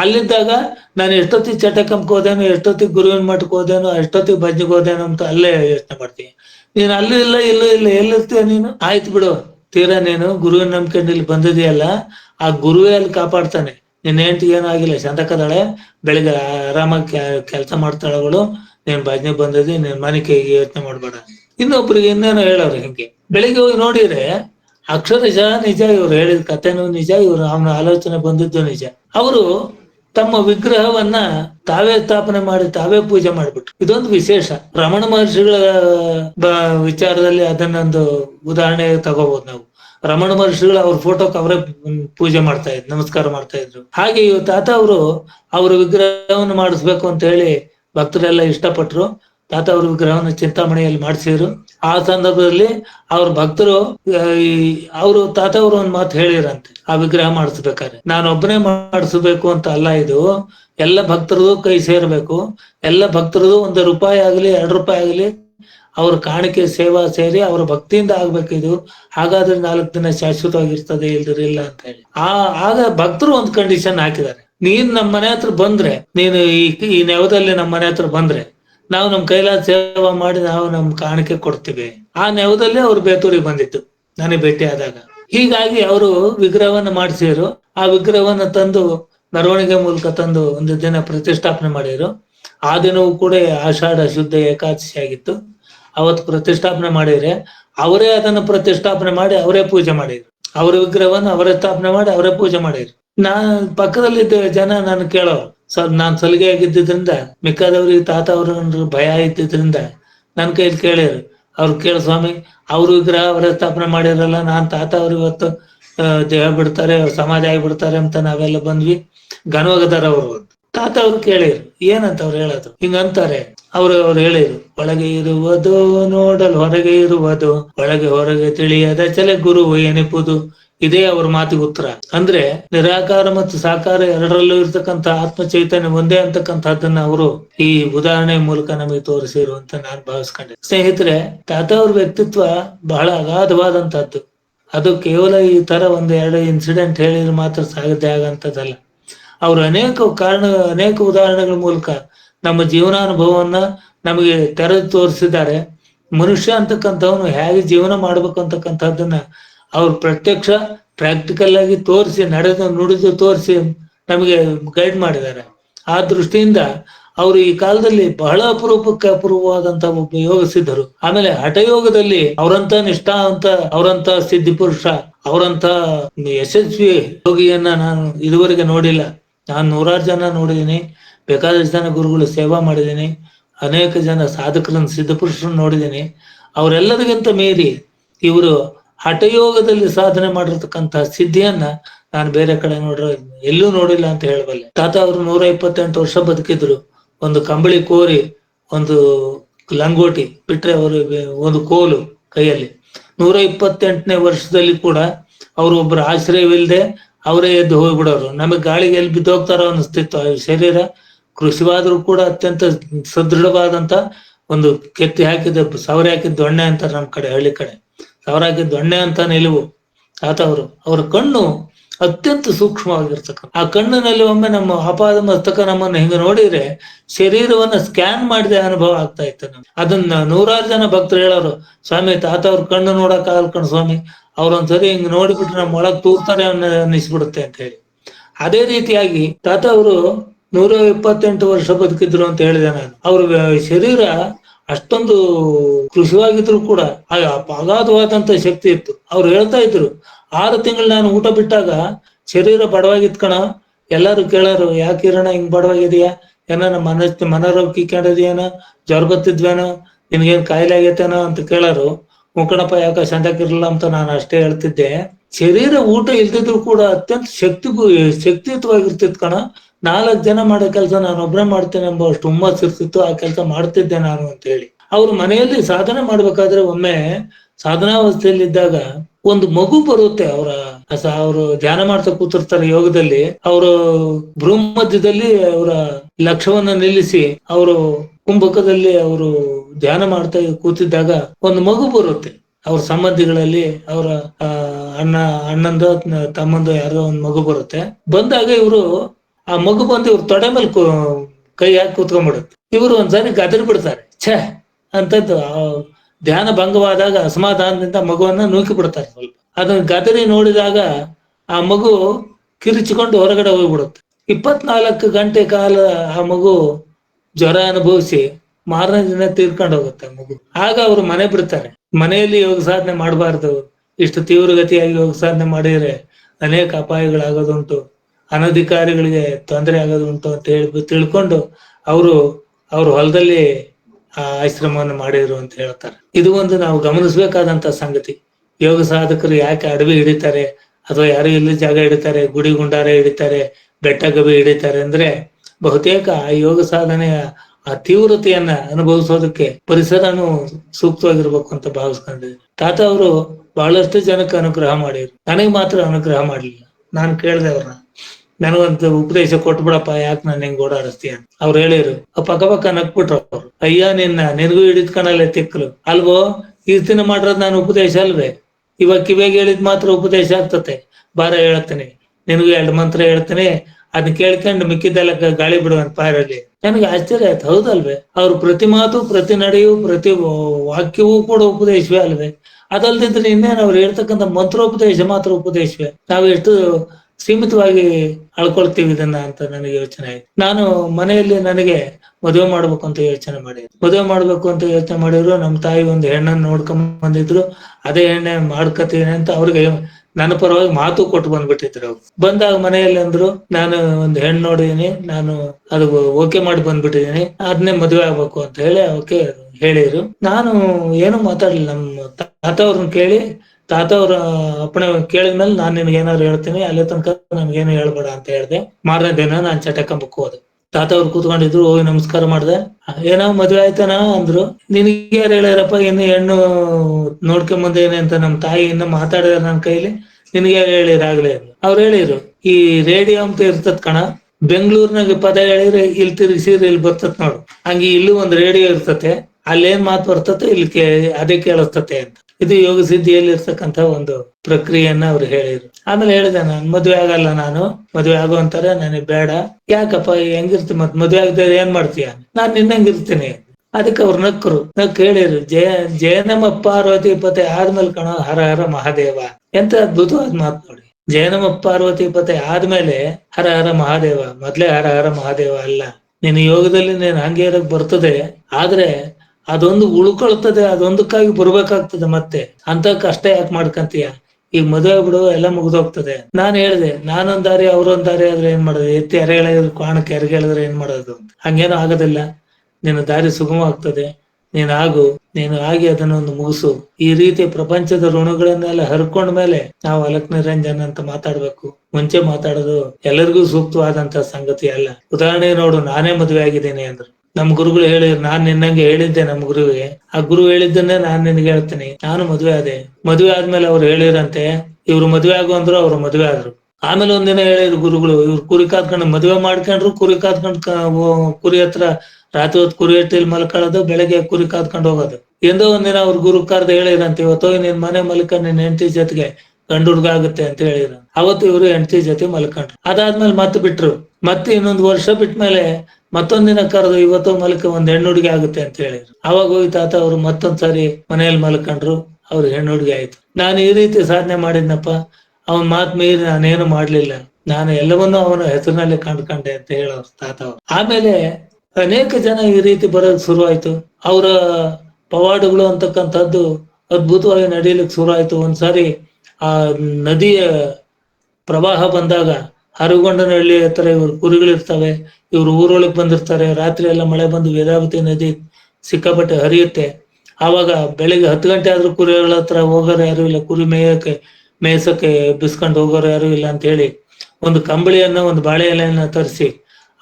S1: ಅಲ್ಲಿದ್ದಾಗ ನಾನು ಎಷ್ಟೊತ್ತಿಗೆ ಚಟಕಂಪ್ಗೆ ಹೋದೇನೋ, ಎಷ್ಟೊತ್ತಿಗೆ ಗುರುವಿನ ಮಠಕ್ಕೆ ಹೋದೇನೋ ಎಷ್ಟೊತ್ತಿಗೆ ಭಜನೆಗೆ ಹೋದೇನೋ ಅಂತ ಅಲ್ಲೇ ಯೋಚನೆ ಮಾಡ್ತೀನಿ ನೀನು ಅಲ್ಲೂ ಇಲ್ಲ, ಇಲ್ಲೂ ಇಲ್ಲ, ಎಲ್ಲಿರ್ತೀಯ ನೀನು? ಆಯ್ತು ಬಿಡು, ತೀರಾ ನೀನು ಗುರುವಿನ ನಂಬ್ಕೊಂಡು ಇಲ್ಲಿ ಬಂದಿದೆಯಲ್ಲ ಆ ಗುರುವೇ ಅಲ್ಲಿ ಕಾಪಾಡ್ತಾನೆ. ನಿನ್ನ ಹೆಂಡತಿ ಏನೂ ಆಗಿಲ್ಲ, ಚಂದಕದಾಳೆ, ಬೆಳಿಗ್ಗೆ ಆರಾಮಾಗಿ ಕೆಲಸ ಮಾಡ್ತಾಳಗಳು ನೀನ್ ಭಜನೆ ಬಂದಿದ್ದಿ, ನಿನ್ ಮನೆ ಕೈಗೆ ಯೋಚನೆ ಮಾಡ್ಬೇಡ. ಇನ್ನೊಬ್ರಿಗೆ ಇನ್ನೇನೋ ಹೇಳೋರು ಹಿಂಗೆ. ಬೆಳಿಗ್ಗೆ ಹೋಗಿ ನೋಡಿದ್ರೆ ಅಕ್ಷರಶಃ ನಿಜ ಇವ್ರು ಹೇಳಿದ ಕಥೆನೂ ನಿಜ, ಇವರು ಅವನ ಆಲೋಚನೆ ಬಂದಿದ್ದು ನಿಜ. ಅವರು ತಮ್ಮ ವಿಗ್ರಹವನ್ನ ತಾವೇ ಸ್ಥಾಪನೆ ಮಾಡಿ, ತಾವೇ ಪೂಜೆ ಮಾಡಿಬಿಟ್ರು. ಇದೊಂದು ವಿಶೇಷ. ರಮಣ ಮಹರ್ಷಿಗಳ ವಿಚಾರದಲ್ಲಿ ಅದನ್ನೊಂದು ಉದಾಹರಣೆ ತಗೋಬಹುದು ನಾವು. ರಮಣ ಮಹರ್ಷಿಗಳು ಅವ್ರ ಫೋಟೋಕ್ ಅವರೇ ಪೂಜೆ ಮಾಡ್ತಾ ಇದ್ರು, ನಮಸ್ಕಾರ ಮಾಡ್ತಾ ಇದ್ರು. ಹಾಗೆ ಇವ್ ತಾತ ಅವರು ಅವ್ರ ವಿಗ್ರಹವನ್ನು ಮಾಡಿಸ್ಬೇಕು ಅಂತ ಹೇಳಿ ಭಕ್ತರೆಲ್ಲ ಇಷ್ಟಪಟ್ರು. ತಾತ ಅವ್ರ ವಿಗ್ರಹವನ್ನು ಚಿಂತಾಮಣಿಯಲ್ಲಿ ಮಾಡಿಸಿದ್ರು. ಆ ಸಂದರ್ಭದಲ್ಲಿ ಅವ್ರ ಭಕ್ತರು ಅವರು ತಾತ ಅವರು ಒಂದ್ ಮಾತು ಹೇಳಿರಂತೆ ಆ ವಿಗ್ರಹ ಮಾಡಿಸ್ಬೇಕಾದ್ರೆ. ನಾನೊಬ್ಬನೇ ಮಾಡಿಸ್ಬೇಕು ಅಂತ ಅಲ್ಲ ಇದು. ಎಲ್ಲ ಭಕ್ತರದು ಕೈ ಸೇರ್ಬೇಕು. ಎಲ್ಲ ಭಕ್ತರದು ಒಂದು ರೂಪಾಯಿ ಆಗ್ಲಿ, ಎರಡು ರೂಪಾಯಿ ಆಗ್ಲಿ, ಅವ್ರ ಕಾಣಿಕೆ, ಸೇವಾ ಸೇರಿ ಅವ್ರ ಭಕ್ತಿಯಿಂದ ಆಗ್ಬೇಕು ಇದು. ಹಾಗಾದ್ರೆ ನಾಲ್ಕು ದಿನ ಶಾಶ್ವತವಾಗಿರ್ತದೆ ಇಲ್ದಿರ ಇಲ್ಲ ಅಂತ ಹೇಳಿ. ಆ, ಆಗ ಭಕ್ತರು ಒಂದು ಕಂಡೀಷನ್ ಹಾಕಿದ್ದಾರೆ. ನೀನ್ ನಮ್ಮ ಮನೆ ಹತ್ರ ಬಂದ್ರೆ, ನೀನು ಈ ನೆವದಲ್ಲಿ ನಮ್ಮ ಮನೆ ಹತ್ರ ಬಂದ್ರೆ ನಾವು ನಮ್ ಕೈಲಾದ ಸೇವಾ ಮಾಡಿ ನಾವು ನಮ್ ಕಾಣಿಕೆ ಕೊಡ್ತೀವಿ. ಆ ನೆವದಲ್ಲಿ ಅವ್ರು ಬೇತೂರಿಗೆ ಬಂದಿತ್ತು, ನನಗೆ ಭೇಟಿ ಆದಾಗ. ಹೀಗಾಗಿ ಅವರು ವಿಗ್ರಹವನ್ನ ಮಾಡಿಸಿದ್ರು. ಆ ವಿಗ್ರಹವನ್ನ ತಂದು ಮೆರವಣಿಗೆ ಮೂಲಕ ತಂದು ಒಂದು ದಿನ ಪ್ರತಿಷ್ಠಾಪನೆ ಮಾಡಿದ್ರು. ಆ ದಿನವೂ ಕೂಡ ಆಷಾಢ, ಶುದ್ಧ, ಏಕಾದಶಿ ಆಗಿತ್ತು. ಅವತ್ತು ಪ್ರತಿಷ್ಠಾಪನೆ ಮಾಡಿದ್ರೆ ಅವರೇ ಅದನ್ನ ಪ್ರತಿಷ್ಠಾಪನೆ ಮಾಡಿ ಅವರೇ ಪೂಜೆ ಮಾಡಿದ್ರು. ಅವರ ವಿಗ್ರಹವನ್ನು ಅವರೇ ಸ್ಥಾಪನೆ ಮಾಡಿ ಅವರೇ ಪೂಜೆ ಮಾಡಿದ್ರು. ನಾ ಪಕ್ಕದಲ್ಲಿದ್ದ ಜನ ನಾನು ಕೇಳೋರು ಸ್ವಲ್ಪ ನಾನ್ ಸಲಿಗೆ ಆಗಿದ್ದರಿಂದ, ಮಿಕ್ಕಾದವ್ರಿಗೆ ತಾತ ಅವ್ರ ಭಯ ಇದ್ದಿದ್ರಿಂದ ನನ್ ಕೈಲಿ ಕೇಳಿದ್ರು. ಅವ್ರು ಕೇಳ ಸ್ವಾಮಿ, ಅವರು ವಿಗ್ರಹ ಅವರ ಸ್ಥಾಪನೆ ಮಾಡಿರಲ್ಲ, ನಾನ್ ತಾತ ಅವ್ರು ಇವತ್ತು ಹೇಳ್ಬಿಡ್ತಾರೆ ಅವ್ರು ಸಮಾಧಿ ಆಗಿಬಿಡ್ತಾರೆ ಅಂತ ನಾವೆಲ್ಲ ಬಂದ್ವಿ. ಘನವಾಗದಾರ ಅವರು ತಾತ ಅವ್ರು ಕೇಳಿರು ಏನಂತ ಅವ್ರು ಹೇಳೋದು? ಹಿಂಗಂತಾರೆ ಅವ್ರು ಅವ್ರು ಹೇಳಿದ್ರು, ಒಳಗೆ ಇರುವುದು ನೋಡಲು, ಹೊರಗೆ ಇರುವುದು, ಒಳಗೆ ಹೊರಗೆ ತಿಳಿಯದ ಚಲೆ ಗುರು ಎನಿಪುದು. ಇದೇ ಅವ್ರ ಮಾತಿಗೆ ಉತ್ತರ. ಅಂದ್ರೆ ನಿರಾಕಾರ ಮತ್ತು ಸಾಕಾರ ಎರಡರಲ್ಲೂ ಇರತಕ್ಕಂತ ಆತ್ಮ ಚೈತನ್ಯ ಒಂದೇ ಅಂತಕ್ಕಂಥದ್ದನ್ನ ಅವರು ಈ ಉದಾಹರಣೆ ಮೂಲಕ ನಮಗೆ ತೋರಿಸಿರು ಅಂತ ನಾನು ಭಾವಿಸ್ಕೊಂಡೆ. ಸ್ನೇಹಿತರೆ, ತಾತ ಅವ್ರ ವ್ಯಕ್ತಿತ್ವ ಬಹಳ ಅಗಾಧವಾದಂತಹದ್ದು ಅದು ಕೇವಲ ಈ ತರ ಒಂದ್ ಎರಡು ಇನ್ಸಿಡೆಂಟ್ ಹೇಳಿದ್ರೆ ಮಾತ್ರ ಸಾಧ್ಯ ಆಗಂತದಲ್ಲ ಅವರು ಅನೇಕ ಕಾರಣ, ಅನೇಕ ಉದಾಹರಣೆಗಳ ಮೂಲಕ ನಮ್ಮ ಜೀವನಾನುಭವವನ್ನ ನಮಗೆ ತೆರೆದು ತೋರಿಸಿದ್ದಾರೆ. ಮನುಷ್ಯ ಅಂತಕ್ಕಂಥವನು ಹೇಗೆ ಜೀವನ ಮಾಡ್ಬೇಕು ಅಂತಕ್ಕಂಥದ್ದನ್ನ ಅವ್ರು ಪ್ರತ್ಯಕ್ಷ ಪ್ರಾಕ್ಟಿಕಲ್ ಆಗಿ ತೋರಿಸಿ, ನಡೆದು ನುಡಿದು ತೋರಿಸಿ ನಮಗೆ ಗೈಡ್ ಮಾಡಿದ್ದಾರೆ. ಆ ದೃಷ್ಟಿಯಿಂದ ಅವರು ಈ ಕಾಲದಲ್ಲಿ ಬಹಳ ಅಪರೂಪಕ್ಕೆ ಅಪರೂಪವಾದಂತ ಒಬ್ಬ ಯೋಗ ಸಿದ್ಧರು ಆಮೇಲೆ ಹಠಯೋಗದಲ್ಲಿ ಅವರಂತ ನಿಷ್ಠಾ ಅಂತ ಅವರಂತ ಸಿದ್ಧಿ ಪುರುಷ, ಅವರಂತ ಯಶಸ್ವಿ ಯೋಗಿಯನ್ನ ನಾನು ಇದುವರೆಗೆ ನೋಡಿಲ್ಲ. ನಾನು ನೂರಾರು ಜನ ನೋಡಿದ್ದೀನಿ ಬೇಕಾದಷ್ಟು ಜನ ಗುರುಗಳು ಸೇವಾ ಮಾಡಿದ್ದೀನಿ ಅನೇಕ ಜನ ಸಾಧಕರನ್ನು, ಸಿದ್ಧಪುರುಷರನ್ನು ನೋಡಿದ್ದೀನಿ ಅವರೆಲ್ಲದಕ್ಕಿಂತ ಮೀರಿ ಇವರು ಹಠಯೋಗದಲ್ಲಿ ಸಾಧನೆ ಮಾಡಿರ್ತಕ್ಕಂತಹ ಸಿದ್ಧಿಯನ್ನ ನಾನು ಬೇರೆ ಕಡೆ ನೋಡ್ರ ಎಲ್ಲೂ ನೋಡಿಲ್ಲ ಅಂತ ಹೇಳಬಲ್ಲೆ. ತಾತ ಅವರು ನೂರ ಇಪ್ಪತ್ತೆಂಟು ವರ್ಷ ಬದುಕಿದ್ರು. ಒಂದು ಕಂಬಳಿ ಕೋರಿ, ಒಂದು ಲಂಗೋಟಿ ಬಿಟ್ರೆ ಅವರು ಒಂದು ಕೋಲು ಕೈಯಲ್ಲಿ. ನೂರ ಇಪ್ಪತ್ತೆಂಟನೇ ವರ್ಷದಲ್ಲಿ ಕೂಡ ಅವರು ಒಬ್ಬರ ಆಶ್ರಯವಿಲ್ಲದೆ ಅವರೇ ಎದ್ದು ಹೋಗ್ಬಿಡೋರು. ನಮಗೆ ಗಾಳಿಗೆ ಎಲ್ಲಿ ಬಿದ್ದೋಗ್ತಾರೋ ಅನಿಸ್ತಿತ್ತು ಆ ಶರೀರ ಕೃಷಿವಾದ್ರೂ ಕೂಡ ಅತ್ಯಂತ ಸದೃಢವಾದಂತ ಒಂದು ಕೆತ್ತಿ ಹಾಕಿದ, ಸವರಿ ಹಾಕಿದ್ದ ದೊಣ್ಣೆ ಅಂತಾರೆ ನಮ್ ಕಡೆ ಹಳ್ಳಿ ಕಡೆ. ಸವರ ಹಾಕಿದ ದೊಣ್ಣೆ ಅಂತ ನಿಲುವು ಆತ ಅವರು ಅವರ ಕಣ್ಣು ಅತ್ಯಂತ ಸೂಕ್ಷ್ಮವಾಗಿರ್ತಕ್ಕ ಆ ಕಣ್ಣಿನಲ್ಲಿ ಒಮ್ಮೆ ನಮ್ಮ ಅಪಾದ ಮಸ್ತಕ ನಮ್ಮನ್ನ ಹಿಂಗ ನೋಡಿದ್ರೆ ಶರೀರವನ್ನ ಸ್ಕ್ಯಾನ್ ಮಾಡಿದ ಅನುಭವ ಆಗ್ತಾ ಇತ್ತು ನಮ್ಗೆ. ಅದನ್ನ ನೂರಾರು ಜನ ಭಕ್ತರು ಹೇಳೋರು, ಸ್ವಾಮಿ, ತಾತ ಅವ್ರ ಕಣ್ಣು ನೋಡಕ್ ಕಣ್ ಸ್ವಾಮಿ. ಅವ್ರೊಂದ್ಸರಿ ಹಿಂಗ್ ನೋಡಿಬಿಟ್ರೆ ನಮ್ಮ ಒಳಗ್ ತೂರ್ತಾರೆ ಅನ್ನೋ ಅನ್ನಿಸ್ಬಿಡುತ್ತೆ ಅಂತ ಹೇಳಿ. ಅದೇ ರೀತಿಯಾಗಿ ತಾತ ಅವರು ನೂರ ಇಪ್ಪತ್ತೆಂಟು ವರ್ಷ ಬದುಕಿದ್ರು ಅಂತ ಹೇಳಿದೆ ನಾನು. ಅವ್ರ ಶರೀರ ಅಷ್ಟೊಂದು ಕೃಷಿವಾಗಿದ್ರು ಕೂಡ ಅಗಾಧವಾದಂತ ಶಕ್ತಿ ಇತ್ತು. ಅವ್ರು ಹೇಳ್ತಾ ಇದ್ರು, ಆರು ತಿಂಗಳು ನಾನು ಊಟ ಬಿಟ್ಟಾಗ ಶರೀರ ಬಡವಾಗಿತ್ ಕಣ. ಎಲ್ಲಾರು ಕೇಳಾರು ಯಾಕೆ ಹಿಂಗ್ ಬಡವಾಗಿದೆಯಾ? ಏನಾನ ಮನ ಮನೋರೋಗ್ಯ ಕೇಳೋದೇನೋ ಜ್ವರ ಗೊತ್ತಿದ್ವೇನೋ ನಿನ್ಗೇನ್ ಕಾಯಿಲೆ ಆಗೈತೇನೋ ಅಂತ ಕೇಳಾರು. ಮುಕ್ಕಣಪ್ಪ ಯಾಕ ಚಂದಕ್ಕಿರಲ್ಲ ಅಂತ ನಾನು ಅಷ್ಟೇ ಹೇಳ್ತಿದ್ದೆ. ಶರೀರ ಊಟ ಇಲ್ದಿದ್ರು ಕೂಡ ಅತ್ಯಂತ ಶಕ್ತಿಗೂ ಶಕ್ತಿಯುತವಾಗಿರ್ತಿತ್ ಕಣ. ನಾಲ್ಕು ಜನ ಮಾಡೋ ಕೆಲಸ ನಾನು ಒಬ್ಬನೇ ಮಾಡ್ತೇನೆ ಎಂಬ ಅಷ್ಟು ಇರ್ತಿತ್ತು, ಆ ಕೆಲಸ ಮಾಡ್ತಿದ್ದೆ ನಾನು ಅಂತ ಹೇಳಿ. ಅವ್ರು ಮನೆಯಲ್ಲಿ ಸಾಧನೆ ಮಾಡ್ಬೇಕಾದ್ರೆ ಒಮ್ಮೆ ಸಾಧನಾವಸ್ಥೆಯಲ್ಲಿದ್ದಾಗ ಒಂದು ಮಗು ಬರುತ್ತೆ ಅವರ ಅವರು ಧ್ಯಾನ ಮಾಡ್ತಾ ಕೂತಿರ್ತಾರೆ ಯೋಗದಲ್ಲಿ. ಅವರು ಭ್ರೂಮಧ್ಯದಲ್ಲಿ ಅವರ ಲಕ್ಷ್ಯವನ್ನ ನಿಲ್ಲಿಸಿ ಅವರು ಕುಂಭಕದಲ್ಲಿ ಅವರು ಧ್ಯಾನ ಮಾಡ್ತಾ ಕೂತಿದ್ದಾಗ ಒಂದು ಮಗು ಬರುತ್ತೆ. ಅವ್ರ ಸಂಬಂಧಿಗಳಲ್ಲಿ ಅವರ ಅಣ್ಣ, ಅಣ್ಣಂದು, ತಮ್ಮಂದು ಯಾರೋ ಒಂದು ಮಗು ಬರುತ್ತೆ. ಬಂದಾಗ ಇವರು ಆ ಮಗು ಬಂದು ಇವ್ರ ತೊಡೆ ಮೇಲೆ ಕೈ ಹಾಕಿ ಕೂತ್ಕೊಂಡ್ಬಿಡುತ್ತೆ ಇವರು ಒಂದ್ಸರಿ ಗದರ್ ಬಿಡ್ತಾರೆ. ಛೇ! ಅಂತದ್ದು ಧ್ಯಾನ ಭಂಗವಾದಾಗ ಅಸಮಾಧಾನದಿಂದ ಮಗುವನ್ನ ನೂಕಿ ಬಿಡ್ತಾರೆ. ಸ್ವಲ್ಪ ಅದನ್ನ ಗದರಿ ನೋಡಿದಾಗ ಆ ಮಗು ಕಿರಿಚಿಕೊಂಡು ಹೊರಗಡೆ ಹೋಗ್ಬಿಡುತ್ತೆ. ಇಪ್ಪತ್ನಾಲ್ಕು ಗಂಟೆ ಕಾಲ ಆ ಮಗು ಜ್ವರ ಅನುಭವಿಸಿ ಮಾರನೇ ದಿನ ತೀರ್ಕೊಂಡು ಹೋಗುತ್ತೆ ಮಗು. ಆಗ ಅವರು ಮನೆ ಬಿಡ್ತಾರೆ. ಮನೆಯಲ್ಲಿ ಯೋಗ ಸಾಧನೆ ಮಾಡಬಾರ್ದು. ಇಷ್ಟು ತೀವ್ರಗತಿಯಾಗಿ ಯೋಗ ಸಾಧನೆ ಮಾಡಿದ್ರೆ ಅನೇಕ ಅಪಾಯಗಳಾಗೋದುಂಟು. ಅನಧಿಕಾರಿಗಳಿಗೆ ತೊಂದರೆ ಆಗೋದುಂಟು ಅಂತ ಹೇಳಿ ತಿಳ್ಕೊಂಡು ಅವರು, ಅವ್ರ ಹೊಲದಲ್ಲಿ, ಆ, ಆಶ್ರಮವನ್ನು ಮಾಡಿದ್ರು ಅಂತ ಹೇಳ್ತಾರೆ. ಇದು ಒಂದು ನಾವು ಗಮನಿಸಬೇಕಾದಂತ ಸಂಗತಿ. ಯೋಗ ಸಾಧಕರು ಯಾಕೆ ಅಡವಿ ಹಿಡಿತಾರೆ? ಅಥವಾ ಯಾರು ಇಲ್ಲಿ ಜಾಗ ಹಿಡಿತಾರೆ? ಗುಡಿ ಗುಂಡಾರ ಹಿಡಿತಾರೆ? ಬೆಟ್ಟ ಗಬಿ ಹಿಡಿತಾರೆ? ಅಂದ್ರೆ ಬಹುತೇಕ ಆ ಯೋಗ ಸಾಧನೆಯ ಆ ತೀವ್ರತೆಯನ್ನ ಅನುಭವಿಸೋದಕ್ಕೆ ಪರಿಸರನು ಸೂಕ್ತವಾಗಿರ್ಬೇಕು ಅಂತ ಭಾವಿಸ್ಕೊಂಡಿದ್ರು ತಾತ ಅವರು ಬಹಳಷ್ಟು ಜನಕ್ಕೆ ಅನುಗ್ರಹ ಮಾಡಿದ್ರು. ನನಗೆ ಮಾತ್ರ ಅನುಗ್ರಹ ಮಾಡಲಿಲ್ಲ. ನಾನು ಕೇಳ್ದೆ ಅವ್ರನ್ನ. ನನಗೊಂದು ಉಪದೇಶ ಕೊಟ್ಬಿಡಪ್ಪ, ಯಾಕೆ ನಾನು ಹೆಂಗ್ ಓಡಾಡಿಸ್ತೀಯ? ಅವ್ರು ಹೇಳಿರು ಪಕ್ಕ ಪಕ್ಕ ನಕ್ಬಿಟ್ರು ಅವ್ರು. ಅಯ್ಯ, ನಿನ್ನ ನಿನಗೂ ಹಿಡಿದ್ಕಣಲ್ಲ ತಿಕ್ಕಲು ಅಲ್ವೋ ದಿನ ಮಾಡಿರೋದ್ ನಾನು ಉಪದೇಶ ಅಲ್ವೇ? ಇವಾಗ ಕಿವಿಯಾಗ ಹೇಳಿದ್ ಮಾತ್ರ ಉಪದೇಶ ಆಗ್ತತೆ. ಬಾರ ಹೇಳ್ತೀನಿ. ನಿನಗೂ ಎರಡು ಮಂತ್ರ ಹೇಳ್ತೀನಿ. ಅದನ್ನ ಕೇಳ್ಕೊಂಡು ಮಿಕ್ಕಿದ್ದೆಲ್ಲ ಗಾಳಿ ಬಿಡುವಂತ ಪಾರಲ್ಲಿ. ನನಗೆ ಆಶ್ಚರ್ಯ ಆಯ್ತು. ಹೌದಲ್ವೇ? ಅವ್ರ ಪ್ರತಿ ಮಾತು, ಪ್ರತಿ ನಡೆಯು, ಪ್ರತಿ ವಾಕ್ಯವೂ ಕೂಡ ಉಪದೇಶವೇ ಅಲ್ವೇ? ಅದಲ್ದಿದ್ರೆ ಇನ್ನೇನು ಅವ್ರು ಹೇಳ್ತಕ್ಕಂಥ ಮಂತ್ರೋಪದೇಶ ಮಾತ್ರ ಉಪದೇಶವೇ? ನಾವು ಎಷ್ಟು ಸೀಮಿತವಾಗಿ ಅಳ್ಕೊಳ್ತೀವಿ ಇದನ್ನ ಅಂತ ನನಗೆ ಯೋಚನೆ ಆಯ್ತು. ನಾನು ಮನೆಯಲ್ಲಿ ನನಗೆ ಮದುವೆ ಮಾಡ್ಬೇಕು ಅಂತ ಯೋಚನೆ ಮಾಡಿದ್ರು ಮದುವೆ ಮಾಡ್ಬೇಕು ಅಂತ ಯೋಚನೆ ಮಾಡಿದ್ರು, ನಮ್ಮ ತಾಯಿ ಒಂದು ಹೆಣ್ಣನ್ನು ನೋಡ್ಕೊಂಡ್ ಬಂದಿದ್ರು, ಅದೇ ಹೆಣ್ಣೆ ಮಾಡ್ಕತೀನಿ ಅಂತ ಅವ್ರಿಗೆ ನನ್ನ ಪರವಾಗಿ ಮಾತು ಕೊಟ್ಟು ಬಂದ್ಬಿಟ್ಟಿದ್ರು ಅವ್ರು. ಬಂದಾಗ ಮನೆಯಲ್ಲಿ ಅಂದ್ರು, ನಾನು ಒಂದು ಹೆಣ್ಣು ನೋಡಿದೀನಿ, ನಾನು ಅದು ಓಕೆ ಮಾಡಿ ಬಂದ್ಬಿಟ್ಟಿದೀನಿ ಅದನ್ನೇ ಮದುವೆ ಆಗ್ಬೇಕು ಅಂತ ಹೇಳಿ ಓಕೆ ಹೇಳಿದ್ರು. ನಾನು ಏನು ಮಾತಾಡ್ಲಿಲ್ಲ, ನಮ್ಮ ತಾತ ಅವ್ರನ್ನ ಕೇಳಿ ತಾತ ಅವ್ರ, ಅಪ್ಪಣೆ ಕೇಳಿದ್ಮೇಲೆ ನಾನು ನಿನ್ಗೆ ಏನಾದ್ರು ಹೇಳ್ತೀನಿ, ಅಲ್ಲೇ ತನಕ ನಮ್ಗೇನು ಹೇಳ್ಬೇಡ ಅಂತ ಹೇಳ್ದೆ. ಮಾರನೇ ದಿನ ನಾನು ಚಟಕಂಬಕ್ಕೆ ಹೋದೆ. ತಾತ ಅವ್ರು ಕೂತ್ಕೊಂಡಿದ್ರು ಹೋಗಿ ನಮಸ್ಕಾರ ಮಾಡ್ದೆ. ಏನೋ ಮದ್ವೆ ಆಯ್ತಾನ ಅಂದ್ರು. ನಿನಗೆ ಯಾರು ಹೇಳ್ಯಾರಪ್ಪ ಇನ್ನು ಹೆಣ್ಣು ನೋಡ್ಕೊಂಡ್ ಅಂತ ನಮ್ ತಾಯಿ ಇನ್ನ ಮಾತಾಡಿದಾರೆ ನನ್ನ ಕೈಲಿ. ನಿನಗೆ ಯಾರು ಹೇಳಿರಾಗ್ಲೇ ಅವ್ರು ಹೇಳಿದ್ರು, ಈ ರೇಡಿಯೋ ಅಂತ ಇರ್ತದ ಕಣ, ಬೆಂಗಳೂರಿನಾಗ ಪದ ಹೇಳಿದ್ರೆ ಇಲ್ಲಿ ತಿರುಗಿಸಿದ್ರೆ ಇಲ್ಲಿ ಬರ್ತತ್ ನೋಡು. ಹಂಗೆ ಇಲ್ಲೂ ಒಂದು ರೇಡಿಯೋ ಇರ್ತತೆ, ಅಲ್ಲೇನ್ ಮಾತು ಬರ್ತತೆ ಇಲ್ಲಿ ಅದೇ ಕೇಳಿಸ್ತತೆ ಅಂತ. ಇದು ಯೋಗ ಸಿದ್ಧಿಯಲ್ಲಿ ಇರ್ತಕ್ಕಂತ ಒಂದು ಪ್ರಕ್ರಿಯೆಯನ್ನ ಅವ್ರು ಹೇಳಿದ್ರು. ಆಮೇಲೆ ಹೇಳಿದೆ ನಾನು, ಮದ್ವೆ ಆಗಲ್ಲ ನಾನು, ಮದ್ವೆ ಆಗೋ ಅಂತಾರೆ, ನನಗೆ ಬೇಡ. ಯಾಕಪ್ಪ, ಹೆಂಗಿರ್ತಿ ಮತ್ ಮದ್ವೆ ಆಗದೆ ಏನ್ ಮಾಡ್ತೀಯ? ನಾನ್ ನಿನ್ನಂಗಿರ್ತೀನಿ. ಅದಕ್ಕೆ ಅವ್ರು ನಕ್ಕರು ನಕ್ ಹೇಳಿರು ಜಯ ಜಯನಮ ಪಾರ್ವತಿ ಪತೆ ಆದ್ಮೇಲೆ ಕಣ, ಹರ ಹರ ಮಹಾದೇವ ಎಂತ ಅದ್ಭುತವಾದ ಮಾತು ನೋಡಿ. ಜಯನಮ ಪಾರ್ವತಿ ಪತೆ ಆದ್ಮೇಲೆ ಹರ ಹರ ಮಹಾದೇವ. ಮೊದ್ಲೇ ಹರ ಹರ ಮಹಾದೇವ ಅಲ್ಲ. ನಿನ್ನ ಯೋಗದಲ್ಲಿ ನೀನ್ ಹಂಗೆ ಇರಕ್ ಬರ್ತದೆ. ಆದ್ರೆ ಅದೊಂದು ಉಳ್ಕೊಳ್ತದೆ, ಅದೊಂದಕ್ಕಾಗಿ ಬರ್ಬೇಕಾಗ್ತದೆ ಮತ್ತೆ. ಅಂತ ಕಷ್ಟ ಯಾಕೆ ಮಾಡ್ಕಂತೀಯ? ಈಗ ಮದುವೆ ಬಿಡು ಎಲ್ಲ ಮುಗ್ದೋಗ್ತದೆ. ನಾನು ಹೇಳಿದೆ, ನಾನೊಂದ್ ದಾರಿ, ಅವ್ರೊಂದ್ ದಾರಿ ಆದ್ರೆ ಏನ್ ಮಾಡೋದು? ಎತ್ತಿ ಎರೆ ಹೇಳಿದ್ರು ಕಾಣಕ್ಕೆ ಎರ್ಗೆ ಹೇಳಿದ್ರೆ ಏನ್ ಮಾಡೋದು? ಹಂಗೇನೋ ಆಗೋದಿಲ್ಲ. ನಿನ್ನ ದಾರಿ ಸುಗಮ ಆಗ್ತದೆ ನೀನ್ ಆಗು, ನೀನು ಆಗಿ ಅದನ್ನೊಂದು ಮುಗಿಸು. ಈ ರೀತಿ ಪ್ರಪಂಚದ ಋಣಗಳನ್ನೆಲ್ಲ ಹರ್ಕೊಂಡ ಮೇಲೆ ನಾವು ಅಲಕ್ ನಿರಂಜನ್ ಅಂತ ಮಾತಾಡ್ಬೇಕು. ಮುಂಚೆ ಮಾತಾಡೋದು ಎಲ್ಲರಿಗೂ ಸೂಕ್ತವಾದಂತ ಸಂಗತಿ ಅಲ್ಲ. ಉದಾಹರಣೆ ನೋಡು, ನಾನೇ ಮದುವೆ ಆಗಿದ್ದೇನೆ ಅಂದ್ರು. ನಮ್ ಗುರುಗಳು ಹೇಳಿದ್ರು, ನಾನ್ ನಿನ್ನಂಗೆ ಹೇಳಿದ್ದೆ ನಮ್ ಗುರುವಿಗೆ. ಆ ಗುರು ಹೇಳಿದ್ದನ್ನೇ ನಾನ್ ನಿನ್ಗೆ ಹೇಳ್ತೀನಿ. ನಾನು ಮದ್ವೆ ಆದೆ. ಮದ್ವೆ ಆದ್ಮೇಲೆ ಅವ್ರು ಹೇಳಿರಂತೆ ಇವ್ರು ಮದ್ವೆ ಆಗು ಅಂದ್ರು ಅವ್ರು ಮದ್ವೆ ಆದ್ರು. ಆಮೇಲೆ ಒಂದಿನ ಹೇಳಿದ್ರು ಗುರುಗಳು, ಇವ್ರು ಕುರಿ ಕಾದ್ಕೊಂಡು ಮದ್ವೆ ಮಾಡ್ಕೊಂಡ್ರು, ಕುರಿ ಕಾದ್ಕೊಂಡ್ ಕುರಿ ಹತ್ರ ರಾತ್ರಿ ಹೊತ್ತು ಕುರಿ ಹಟ್ಟಿಲ್ ಮಲ್ಕೊಳ್ಳೋದು, ಬೆಳಗ್ಗೆ ಕುರಿ ಕಾದ್ಕೊಂಡು ಹೋಗೋದು. ಎಂದೋ ಒಂದಿನ ಅವ್ರ ಗುರು ಕರ್ದು ಹೇಳಿರಂತೆ ಇವತ್ತು ಹೋಗಿ ನಿನ್ ಮನೆ ಮಲ್ಕ, ನಿನ್ ಹೆಂಡತಿ ಜೊತೆಗೆ ಗಂಡು ಹುಡುಗ ಆಗುತ್ತೆ ಅಂತ ಹೇಳಿದ್ರು. ಅವತ್ತು ಇವರು ಹೆಂಡತಿ ಜೊತೆ ಮಲ್ಕೊಂಡ್ರು. ಅದಾದ್ಮೇಲೆ ಮತ್ತೆ ಬಿಟ್ರು. ಮತ್ತೆ ಇನ್ನೊಂದು ವರ್ಷ ಬಿಟ್ಮೇಲೆ ಮತ್ತೊಂದಿನ ಕರೆದು ಇವತ್ತು ಮಲಕ ಒಂದ್ ಹೆಣ್ಣು ಹುಡುಗಿ ಆಗುತ್ತೆ ಅಂತ ಹೇಳಿದ್ರು. ಅವಾಗ ಹೋಗಿ ತಾತ ಅವ್ರು ಮತ್ತೊಂದ್ ಸಾರಿ ಮನೆಯಲ್ಲಿ ಮಲ್ಕೊಂಡ್ರು, ಅವ್ರ ಹೆಣ್ಣು ಹುಡುಗಿ ಆಯ್ತು. ನಾನು ಈ ರೀತಿ ಸಾಧನೆ ಮಾಡಿದ್ನಪ್ಪ, ಅವನ್ ಮಾತ್ ಮೀರಿ ನಾನೇನು ಮಾಡ್ಲಿಲ್ಲ. ನಾನು ಎಲ್ಲವನ್ನೂ ಅವನ ಹೆಸರಿನಲ್ಲಿ ಕಂಡ್ಕೊಂಡೆ ಅಂತ ಹೇಳೋರು ತಾತ ಅವ್ರು. ಆಮೇಲೆ ಅನೇಕ ಜನ ಈ ರೀತಿ ಬರೋಕ್ ಶುರು ಆಯ್ತು ಅವರ ಪವಾಡಗಳು ಅಂತಕ್ಕಂಥದ್ದು ಅದ್ಭುತವಾಗಿ ನಡೀಲಿಕ್ಕೆ ಶುರು ಆಯ್ತು ಒಂದ್ಸಾರಿ ಆ ನದಿಯ ಪ್ರವಾಹ ಬಂದಾಗ ಹರಗೊಂಡನಹಳ್ಳಿ ಹತ್ರ ಇವ್ರ ಕುರಿಗಳಿರ್ತವೆ, ಇವ್ರು ಊರೊಳಗೆ ಬಂದಿರ್ತಾರೆ. ರಾತ್ರಿ ಎಲ್ಲ ಮಳೆ ಬಂದು ವೇದಾವತಿ ನದಿ ಸಿಕ್ಕಾಪಟ್ಟೆ ಹರಿಯುತ್ತೆ. ಆವಾಗ ಬೆಳಿಗ್ಗೆ ಹತ್ತು ಗಂಟೆ ಆದ್ರೂ ಕುರಿಗಳ ಹತ್ರ ಹೋಗೋರು ಯಾರು ಇಲ್ಲ, ಕುರಿ ಮೇಯಕ್ಕೆ, ಮೇಯ್ಸಕ್ಕೆ ಬಿಸ್ಕೊಂಡು ಹೋಗೋರು ಯಾರು ಇಲ್ಲ ಅಂತ ಹೇಳಿ ಒಂದು ಕಂಬಳಿಯನ್ನ, ಒಂದು ಬಾಳೆ ಎಲೆಯನ್ನ ತರಿಸಿ,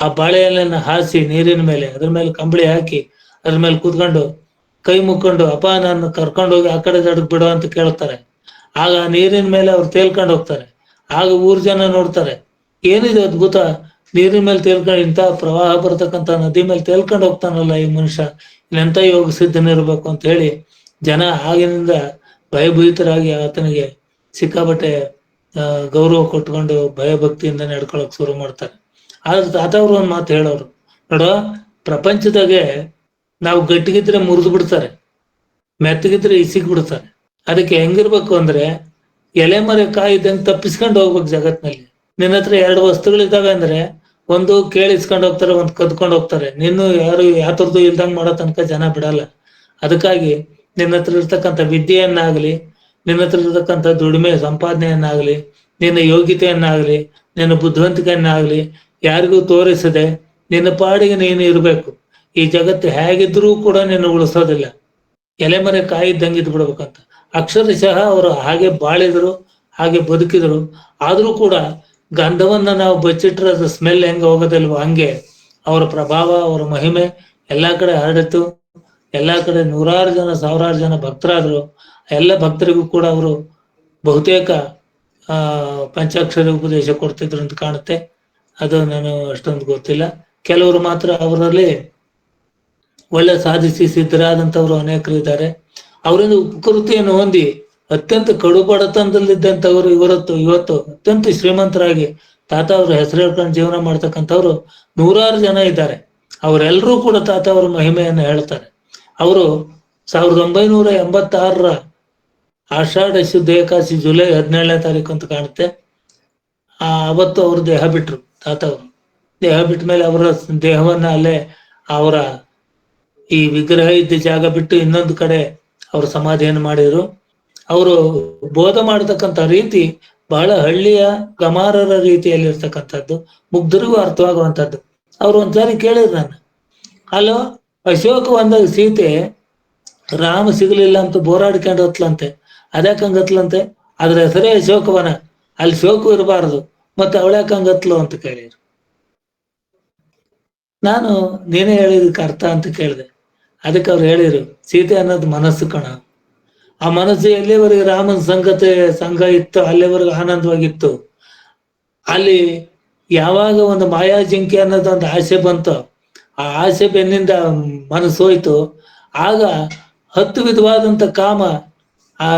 S1: ಆ ಬಾಳೆ ಎಲೆಯನ್ನ ಹಾಸಿ ನೀರಿನ ಮೇಲೆ, ಅದ್ರ ಮೇಲೆ ಕಂಬಳಿ ಹಾಕಿ, ಅದ್ರ ಮೇಲೆ ಕೂತ್ಕೊಂಡು ಕೈ ಮುಕ್ಕೊಂಡು, ಅಪ್ಪ, ನಾನು ಕರ್ಕೊಂಡು ಹೋಗಿ ಆ ಕಡೆ ದಡಕ್ ಬಿಡೋ ಅಂತ ಕೇಳ್ತಾರೆ. ಆಗ ನೀರಿನ ಮೇಲೆ ಅವ್ರು ತೇಲ್ಕೊಂಡು ಹೋಗ್ತಾರೆ. ಆಗ ಊರ್ ಜನ ನೋಡ್ತಾರೆ. ಏನಿದೆ ಅದ್ಭುತ? ನೀರಿನ ಮೇಲೆ ತೇಲ್ಕೊಂಡು ಇಂಥ ಪ್ರವಾಹ ಬರ್ತಕ್ಕಂಥ ನದಿ ಮೇಲೆ ತೇಲ್ಕೊಂಡು ಹೋಗ್ತಾನಲ್ಲ ಈ ಮನುಷ್ಯ ಎಂತ ಯೋಗ ಸಿದ್ಧನಿರ್ಬೇಕು ಅಂತ ಹೇಳಿ ಜನ ಆಗಿನಿಂದ ಭಯಭೀತರಾಗಿ ಆತನಿಗೆ ಸಿಕ್ಕಾಬಟ್ಟೆ ಗೌರವ ಕೊಟ್ಕೊಂಡು ಭಯಭಕ್ತಿಯಿಂದ ನಡ್ಕೊಳಕ್ ಶುರು ಮಾಡ್ತಾರೆ. ಆದ್ರೆ ತಾತವ್ರು ಒಂದ್ ಮಾತು ಹೇಳೋರು, ನೋಡ, ಪ್ರಪಂಚದಾಗೆ ನಾವು ಗಟ್ಟಿಗಿದ್ರೆ ಮುರಿದು ಬಿಡ್ತಾರೆ, ಮೆತ್ತಗಿದ್ರೆ ಇಸಿಗ್ ಬಿಡ್ತಾರೆ. ಅದಕ್ಕೆ ಹೆಂಗಿರ್ಬೇಕು ಅಂದ್ರೆ ಎಲೆ ಮರೆ ಕಾಯಿದ್ದಂಗೆ ತಪ್ಪಿಸ್ಕೊಂಡು ಹೋಗ್ಬೇಕು ಜಗತ್ನಲ್ಲಿ. ನಿನ್ನ ಹತ್ರ ಎರಡು ವಸ್ತುಗಳಿದ್ದಾವೆ ಅಂದ್ರೆ ಒಂದು ಕೇಳಿಸ್ಕೊಂಡು ಹೋಗ್ತಾರೆ, ಒಂದು ಕದ್ಕೊಂಡು ಹೋಗ್ತಾರೆ. ನಿನ್ನ ಯಾರು ಯಾತರದ್ದು ಇಲ್ದಂಗ್ ಮಾಡೋ ತನಕ ಜನ ಬಿಡಲ್ಲ. ಅದಕ್ಕಾಗಿ ನಿನ್ನ ಹತ್ರ ಇರ್ತಕ್ಕಂಥ ವಿದ್ಯೆಯನ್ನಾಗ್ಲಿ, ನಿನ್ನ ಹತ್ರ ಇರ್ತಕ್ಕಂಥ ದುಡಿಮೆ ಸಂಪಾದನೆಯನ್ನಾಗ್ಲಿ, ನಿನ್ನ ಯೋಗ್ಯತೆಯನ್ನಾಗ್ಲಿ, ನಿನ್ನ ಬುದ್ಧಿವಂತಿಕೆಯನ್ನಾಗ್ಲಿ ಯಾರಿಗೂ ತೋರಿಸದೆ ನಿನ್ನ ಪಾಡಿಗೆ ನೀನು ಇರಬೇಕು. ಈ ಜಗತ್ತು ಹೇಗಿದ್ರೂ ಕೂಡ ನಿನ್ನ ಉಳಿಸೋದಿಲ್ಲ. ಎಲೆ ಮರೆ ಕಾಯಿದ್ದಂಗೆ ಇದ್ ಬಿಡ್ಬೇಕಂತ ಅಕ್ಷರಶಃ ಅವರು ಹಾಗೆ ಬಾಳಿದ್ರು, ಹಾಗೆ ಬದುಕಿದ್ರು. ಆದ್ರೂ ಕೂಡ ಗಂಧವನ್ನ ನಾವು ಬಚ್ಚಿಟ್ರೆ ಅದು ಸ್ಮೆಲ್ ಹೆಂಗ ಹೋಗೋದಿಲ್ವೋ ಹಂಗೆ. ಅವರ ಪ್ರಭಾವ, ಅವರ ಮಹಿಮೆ ಎಲ್ಲಾ ಕಡೆ ಹರಡಿತು. ಎಲ್ಲಾ ಕಡೆ ನೂರಾರು ಜನ, ಸಾವಿರಾರು ಜನ ಭಕ್ತರಾದ್ರು. ಎಲ್ಲ ಭಕ್ತರಿಗೂ ಕೂಡ ಅವರು ಬಹುತೇಕ, ಆ, ಪಂಚಾಕ್ಷರಿ ಉಪದೇಶ ಕೊಡ್ತಿದ್ರು ಅಂತ ಕಾಣುತ್ತೆ. ಅದು ನಾನು ಅಷ್ಟೊಂದು ಗೊತ್ತಿಲ್ಲ. ಕೆಲವರು ಮಾತ್ರ ಅವರಲ್ಲಿ ಒಳ್ಳೆ ಸಾಧಿಸಿ ಸಿದ್ಧರಾದಂತವ್ರು ಅನೇಕರು ಇದ್ದಾರೆ. ಅವರಿಂದ ಉಪಕೃತಿಯನ್ನು ಹೊಂದಿ ಅತ್ಯಂತ ಕಡು ಬಡತನದಲ್ಲಿದ್ದಂಥವ್ರು ಇವರತ್ತು, ಇವತ್ತು ಅತ್ಯಂತ ಶ್ರೀಮಂತರಾಗಿ ತಾತ ಅವರು ಹೆಸರು ಹೇಳ್ಕೊಂಡು ಜೀವನ ಮಾಡ್ತಕ್ಕಂಥವ್ರು ನೂರಾರು ಜನ ಇದ್ದಾರೆ. ಅವರೆಲ್ಲರೂ ಕೂಡ ತಾತ ಅವರ ಮಹಿಮೆಯನ್ನು ಹೇಳ್ತಾರೆ. ಅವರು ಸಾವಿರದ ಒಂಬೈನೂರ ಎಂಬತ್ತಾರರ ಆಷಾಢ ಶುದ್ಧ ಏಕಾದಶಿ ಜುಲೈ ಹದಿನೇಳನೇ ತಾರೀಕು ಅಂತ ಕಾಣುತ್ತೆ. ಆ, ಅವತ್ತು ಅವರು ದೇಹ ಬಿಟ್ರು ತಾತ ಅವರು. ದೇಹ ಬಿಟ್ಟ ಮೇಲೆ ಅವರ ದೇಹವನ್ನ ಅಲ್ಲೇ ಅವರ ಈ ವಿಗ್ರಹ ಇದ್ದ ಜಾಗ ಬಿಟ್ಟು ಇನ್ನೊಂದು ಕಡೆ ಅವರು ಸಮಾಧಿಯನ್ನು ಮಾಡಿದ್ರು. ಅವರು ಬೋಧ ಮಾಡತಕ್ಕಂಥ ರೀತಿ ಬಹಳ ಹಳ್ಳಿಯ ಗಮಾರರ ರೀತಿಯಲ್ಲಿ ಇರ್ತಕ್ಕಂಥದ್ದು ಮುಗ್ಧರಿಗೂ ಅರ್ಥವಾಗುವಂಥದ್ದು. ಅವ್ರು ಒಂದ್ಸಾರಿ ಕೇಳಿದ್ರು ನಾನು ಅಲ್ಲೋ ಅಶೋಕ ಬಂದಾಗ ಸೀತೆ, ರಾಮ ಸಿಗಲಿಲ್ಲ ಅಂತ ಬೋರಾಡ್ಕೊಂಡು ಹತ್ಲಂತೆ. ಅದ್ಯಾಕೆ ಹಂಗತ್ಲಂತೆ ಅದ್ರ ಹೆಸರೇ ಅಶೋಕವನ. ಅಲ್ಲಿ ಶೋಕು ಇರಬಾರದು, ಮತ್ತೆ ಅವಳ್ಯಾಕೆ ಹಂಗತ್ಲು ಅಂತ ಕೇಳಿದ್ರು. ನಾನು, ನೀನೇ ಹೇಳಿದಕ್ಕೆ ಅರ್ಥ ಅಂತ ಕೇಳಿದೆ. ಅದಕ್ಕೆ ಅವ್ರು ಹೇಳಿರು ಸೀತೆ ಅನ್ನೋದು ಮನಸ್ಸು ಕಣ. ಆ ಮನಸ್ಸು ಎಲ್ಲಿವರೆಗೆ ರಾಮನ ಸಂಗತೆ ಸಂಘ ಇತ್ತು, ಅಲ್ಲಿವರೆಗೆ ಆನಂದವಾಗಿತ್ತು? ಅಲ್ಲಿ ಯಾವಾಗ ಒಂದು ಮಾಯಾ ಜಿಂಕೆ ಅನ್ನೋದು ಒಂದು ಆಸೆ ಬಂತು, ಆ ಆಸೆ ಬೆನ್ನಿಂದ ಮನಸ್ಸು ಹೋಯ್ತು. ಆಗ ಹತ್ತು ವಿಧವಾದಂತ ಕಾಮ ಆ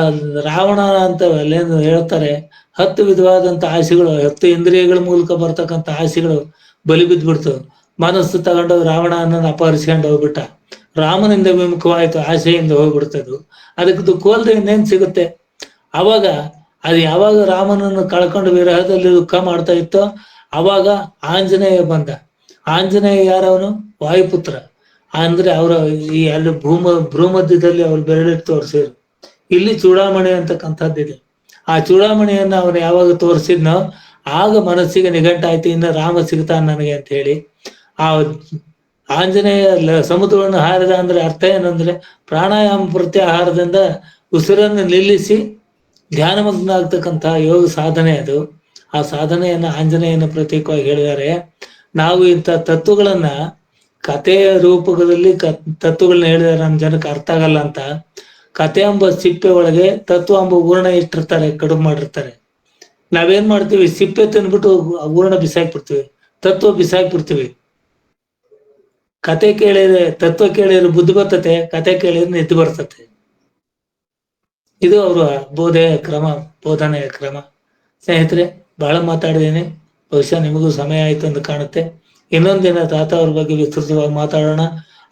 S1: ರಾವಣ ಅಂತ ಅಲ್ಲೇನು ಹೇಳ್ತಾರೆ, ಹತ್ತು ವಿಧವಾದಂತ ಆಸೆಗಳು, ಹತ್ತು ಇಂದ್ರಿಯಗಳ ಮೂಲಕ ಬರ್ತಕ್ಕಂಥ ಆಸೆಗಳು ಬಲಿ ಬಿದ್ದ್ಬಿಡ್ತು ಮನಸ್ಸು ತಗೊಂಡು ರಾವಣ ಅನ್ನೋದು ಅಪಹರಿಸ್ಕೊಂಡು ಹೋಗ್ಬಿಟ್ಟ. ರಾಮನಿಂದ ವಿಮುಖವಾಯ್ತು, ಆಸೆಯಿಂದ ಹೋಗ್ಬಿಡ್ತದು. ಅದಕ್ಕೆ ದುಃಖವಲ್ದೆ ಇನ್ನೇನ್ ಸಿಗುತ್ತೆ? ಅವಾಗ ಅದು ಯಾವಾಗ ರಾಮನನ್ನು ಕಳ್ಕೊಂಡು ವಿರಹದಲ್ಲಿ ದುಃಖ ಮಾಡ್ತಾ ಇತ್ತೋ, ಅವಾಗ ಆಂಜನೇಯ ಬಂದ. ಆಂಜನೇಯ ಯಾರವನು? ವಾಯುಪುತ್ರ. ಅಂದ್ರೆ ಅವರ ಈ ಅಲ್ಲಿ ಭೂಮ ಭ್ರೂಮಧ್ಯದಲ್ಲಿ ಅವ್ರು ಬೆರಳಿಟ್ಟು ತೋರಿಸಿದ್ರು. ಇಲ್ಲಿ ಚೂಡಾಮಣಿ ಅಂತಕ್ಕಂಥದ್ದಿದೆ ಆ ಚೂಡಾಮಣಿಯನ್ನ ಅವನು ಯಾವಾಗ ತೋರಿಸಿದ್ನೋ, ಆಗ ಮನಸ್ಸಿಗೆ ನಿಘಂಟಾಯ್ತು, ಇನ್ನು ರಾಮ ಸಿಗ್ತಾನ ನನಗೆ ಅಂತ ಹೇಳಿ. ಆ ಆಂಜನೇಯ ಸಮುದ್ರವನ್ನು ಹಾರಿದ ಅಂದ್ರೆ ಅರ್ಥ ಏನಂದ್ರೆ ಪ್ರಾಣಾಯಾಮ ಪ್ರತ್ಯಾಹಾರದಿಂದ ಉಸಿರನ್ನು ನಿಲ್ಲಿಸಿ ಧ್ಯಾನಮಗ್ನ ಆಗ್ತಕ್ಕಂತಹ ಯೋಗ ಸಾಧನೆ ಅದು. ಆ ಸಾಧನೆಯನ್ನ ಆಂಜನೇಯನ ಪ್ರತೀಕವಾಗಿ ಹೇಳಿದ್ದಾರೆ. ನಾವು ಇಂಥ ತತ್ವಗಳನ್ನ ಕಥೆಯ ರೂಪದಲ್ಲಿ ಕ ತತ್ವಗಳನ್ನ ಹೇಳಿದಾರೆ ನಮ್ಮ ಜನಕ್ಕೆ ಅರ್ಥ ಆಗಲ್ಲ ಅಂತ ಕಥೆ ಎಂಬ ಸಿಪ್ಪೆ ಒಳಗೆ ತತ್ವ ಎಂಬ ಹೂರ್ಣ ಇಟ್ಟಿರ್ತಾರೆ, ಕಡುಬು ಮಾಡಿರ್ತಾರೆ. ನಾವೇನ್ ಮಾಡ್ತೀವಿ? ಸಿಪ್ಪೆ ತಿನ್ಬಿಟ್ಟು ಹೂರ್ಣ ಬಿಸಾಕ್ಬಿಡ್ತೀವಿ, ತತ್ವ ಬಿಸಾಕ್ಬಿಡ್ತೀವಿ. ಕತೆ ಕೇಳಿದ್ರೆ, ತತ್ವ ಕೇಳಿದ್ರೆ ಬುದ್ಧಿ ಬರ್ತತೆ, ಕತೆ ಕೇಳಿದ್ರೆ ನಿದ್ದು ಬರ್ತತೆ. ಇದು ಅವರ ಬೋಧೆಯ ಕ್ರಮ, ಬೋಧನೆಯ ಕ್ರಮ. ಸ್ನೇಹಿತರೆ, ಬಹಳ ಮಾತಾಡಿದ್ದೀನಿ. ಬಹುಶಃ ನಿಮಗೂ ಸಮಯ ಆಯ್ತು ಅಂತ ಕಾಣುತ್ತೆ. ಇನ್ನೊಂದಿನ ತಾತ ಅವ್ರ ಬಗ್ಗೆ ವಿಸ್ತೃತವಾಗಿ ಮಾತಾಡೋಣ.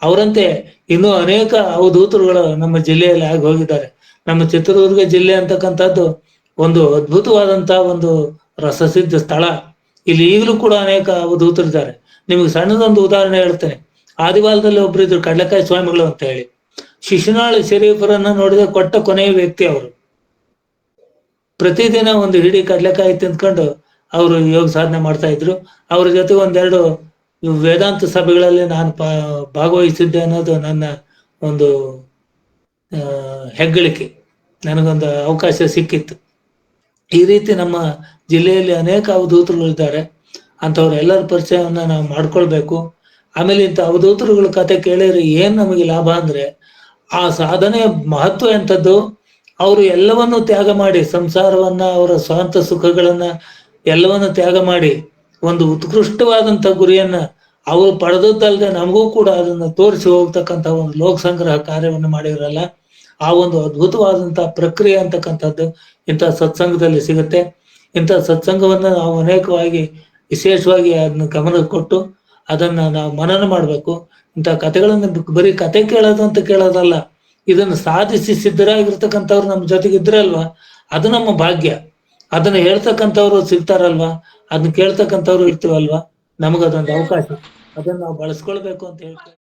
S1: ಅವರಂತೆ ಇನ್ನೂ ಅನೇಕ ಅವಧೂತರುಗಳು ನಮ್ಮ ಜಿಲ್ಲೆಯಲ್ಲಿ ಆಗಿ ಹೋಗಿದ್ದಾರೆ. ನಮ್ಮ ಚಿತ್ರದುರ್ಗ ಜಿಲ್ಲೆ ಅಂತಕ್ಕಂಥದ್ದು ಒಂದು ಅದ್ಭುತವಾದಂತಹ ಒಂದು ರಸಸಿದ್ಧ ಸ್ಥಳ. ಇಲ್ಲಿ ಈಗಲೂ ಕೂಡ ಅನೇಕ ಅವಧೂತರಿದ್ದಾರೆ. ನಿಮಗೆ ಸಣ್ಣದೊಂದು ಉದಾಹರಣೆ ಹೇಳ್ತೇನೆ. ಆದಿವಾಲದಲ್ಲಿ ಒಬ್ರು ಇದ್ರು, ಕಡ್ಲೆಕಾಯಿ ಸ್ವಾಮಿಗಳು ಅಂತ ಹೇಳಿ. ಶಿಶುನಾಳ ಶರೀಫರನ್ನ ನೋಡಿದ ಕೊಟ್ಟ ಕೊನೆಯ ವ್ಯಕ್ತಿ ಅವರು. ಪ್ರತಿದಿನ ಒಂದು ಹಿಡಿ ಕಡ್ಲೆಕಾಯಿ ತಿಂದ್ಕೊಂಡು ಅವರು ಯೋಗ ಸಾಧನೆ ಮಾಡ್ತಾ ಇದ್ರು. ಅವ್ರ ಜೊತೆ ಒಂದೆರಡು ವೇದಾಂತ ಸಭೆಗಳಲ್ಲಿ ನಾನು ಭಾಗವಹಿಸಿದ್ದೆ ಅನ್ನೋದು ನನ್ನ ಒಂದು ಹೆಗ್ಗಳಿಕೆ. ನನಗೊಂದು ಅವಕಾಶ ಸಿಕ್ಕಿತ್ತು. ಈ ರೀತಿ ನಮ್ಮ ಜಿಲ್ಲೆಯಲ್ಲಿ ಅನೇಕ ಅವಧೂತರುಗಳಿದ್ದಾರೆ. ಅಂಥವ್ರ ಎಲ್ಲರ ಪರಿಚಯವನ್ನ ನಾವು ಮಾಡ್ಕೊಳ್ಬೇಕು. ಆಮೇಲೆ ಇಂಥ ಅವಧೂತರುಗಳ ಕತೆ ಕೇಳಿದ್ರೆ ಏನ್ ನಮಗೆ ಲಾಭ ಅಂದ್ರೆ ಆ ಸಾಧನೆಯ ಮಹತ್ವ ಎಂಥದ್ದು? ಅವರು ಎಲ್ಲವನ್ನು ತ್ಯಾಗ ಮಾಡಿ ಸಂಸಾರವನ್ನ, ಅವರ ಸ್ವಂತ ಸುಖಗಳನ್ನ ಎಲ್ಲವನ್ನು ತ್ಯಾಗ ಮಾಡಿ ಒಂದು ಉತ್ಕೃಷ್ಟವಾದಂತ ಗುರಿಯನ್ನ ಅವರು ಪಡೆದದ್ದಲ್ಲದೆ ನಮಗೂ ಕೂಡ ಅದನ್ನ ತೋರಿಸಿ ಹೋಗ್ತಕ್ಕಂಥ ಒಂದು ಲೋಕ ಸಂಗ್ರಹ ಕಾರ್ಯವನ್ನು ಮಾಡಿರಲ್ಲ ಆ ಒಂದು ಅದ್ಭುತವಾದಂತಹ ಪ್ರಕ್ರಿಯೆ ಅಂತಕ್ಕಂಥದ್ದು ಇಂಥ ಸತ್ಸಂಗದಲ್ಲಿ ಸಿಗುತ್ತೆ. ಇಂಥ ಸತ್ಸಂಗವನ್ನ ನಾವು ಅನೇಕವಾಗಿ ವಿಶೇಷವಾಗಿ ಅದನ್ನ ಗಮನ ಕೊಟ್ಟು ಅದನ್ನ ನಾವು ಮನನ ಮಾಡಬೇಕು. ಇಂಥ ಕಥೆಗಳನ್ನ ಬರೀ ಕತೆ ಕೇಳೋದು ಅಂತ ಕೇಳೋದಲ್ಲ. ಇದನ್ನು ಸಾಧಿಸಿ ಸಿದ್ಧರಾಗಿರ್ತಕ್ಕಂಥವ್ರು ನಮ್ಮ ಜೊತೆಗೆ ಇದ್ರಲ್ವಾ ಅದು ನಮ್ಮ ಭಾಗ್ಯ. ಅದನ್ನ ಹೇಳ್ತಕ್ಕಂಥವ್ರು ಸಿಗ್ತಾರಲ್ವಾ? ಅದನ್ನ ಕೇಳ್ತಕ್ಕಂಥವ್ರು ಇರ್ತೀವಲ್ವಾ? ನಮಗದೊಂದು ಅವಕಾಶ. ಅದನ್ನ ನಾವು ಬಳಸ್ಕೊಳ್ಬೇಕು ಅಂತ ಹೇಳ್ತೇವೆ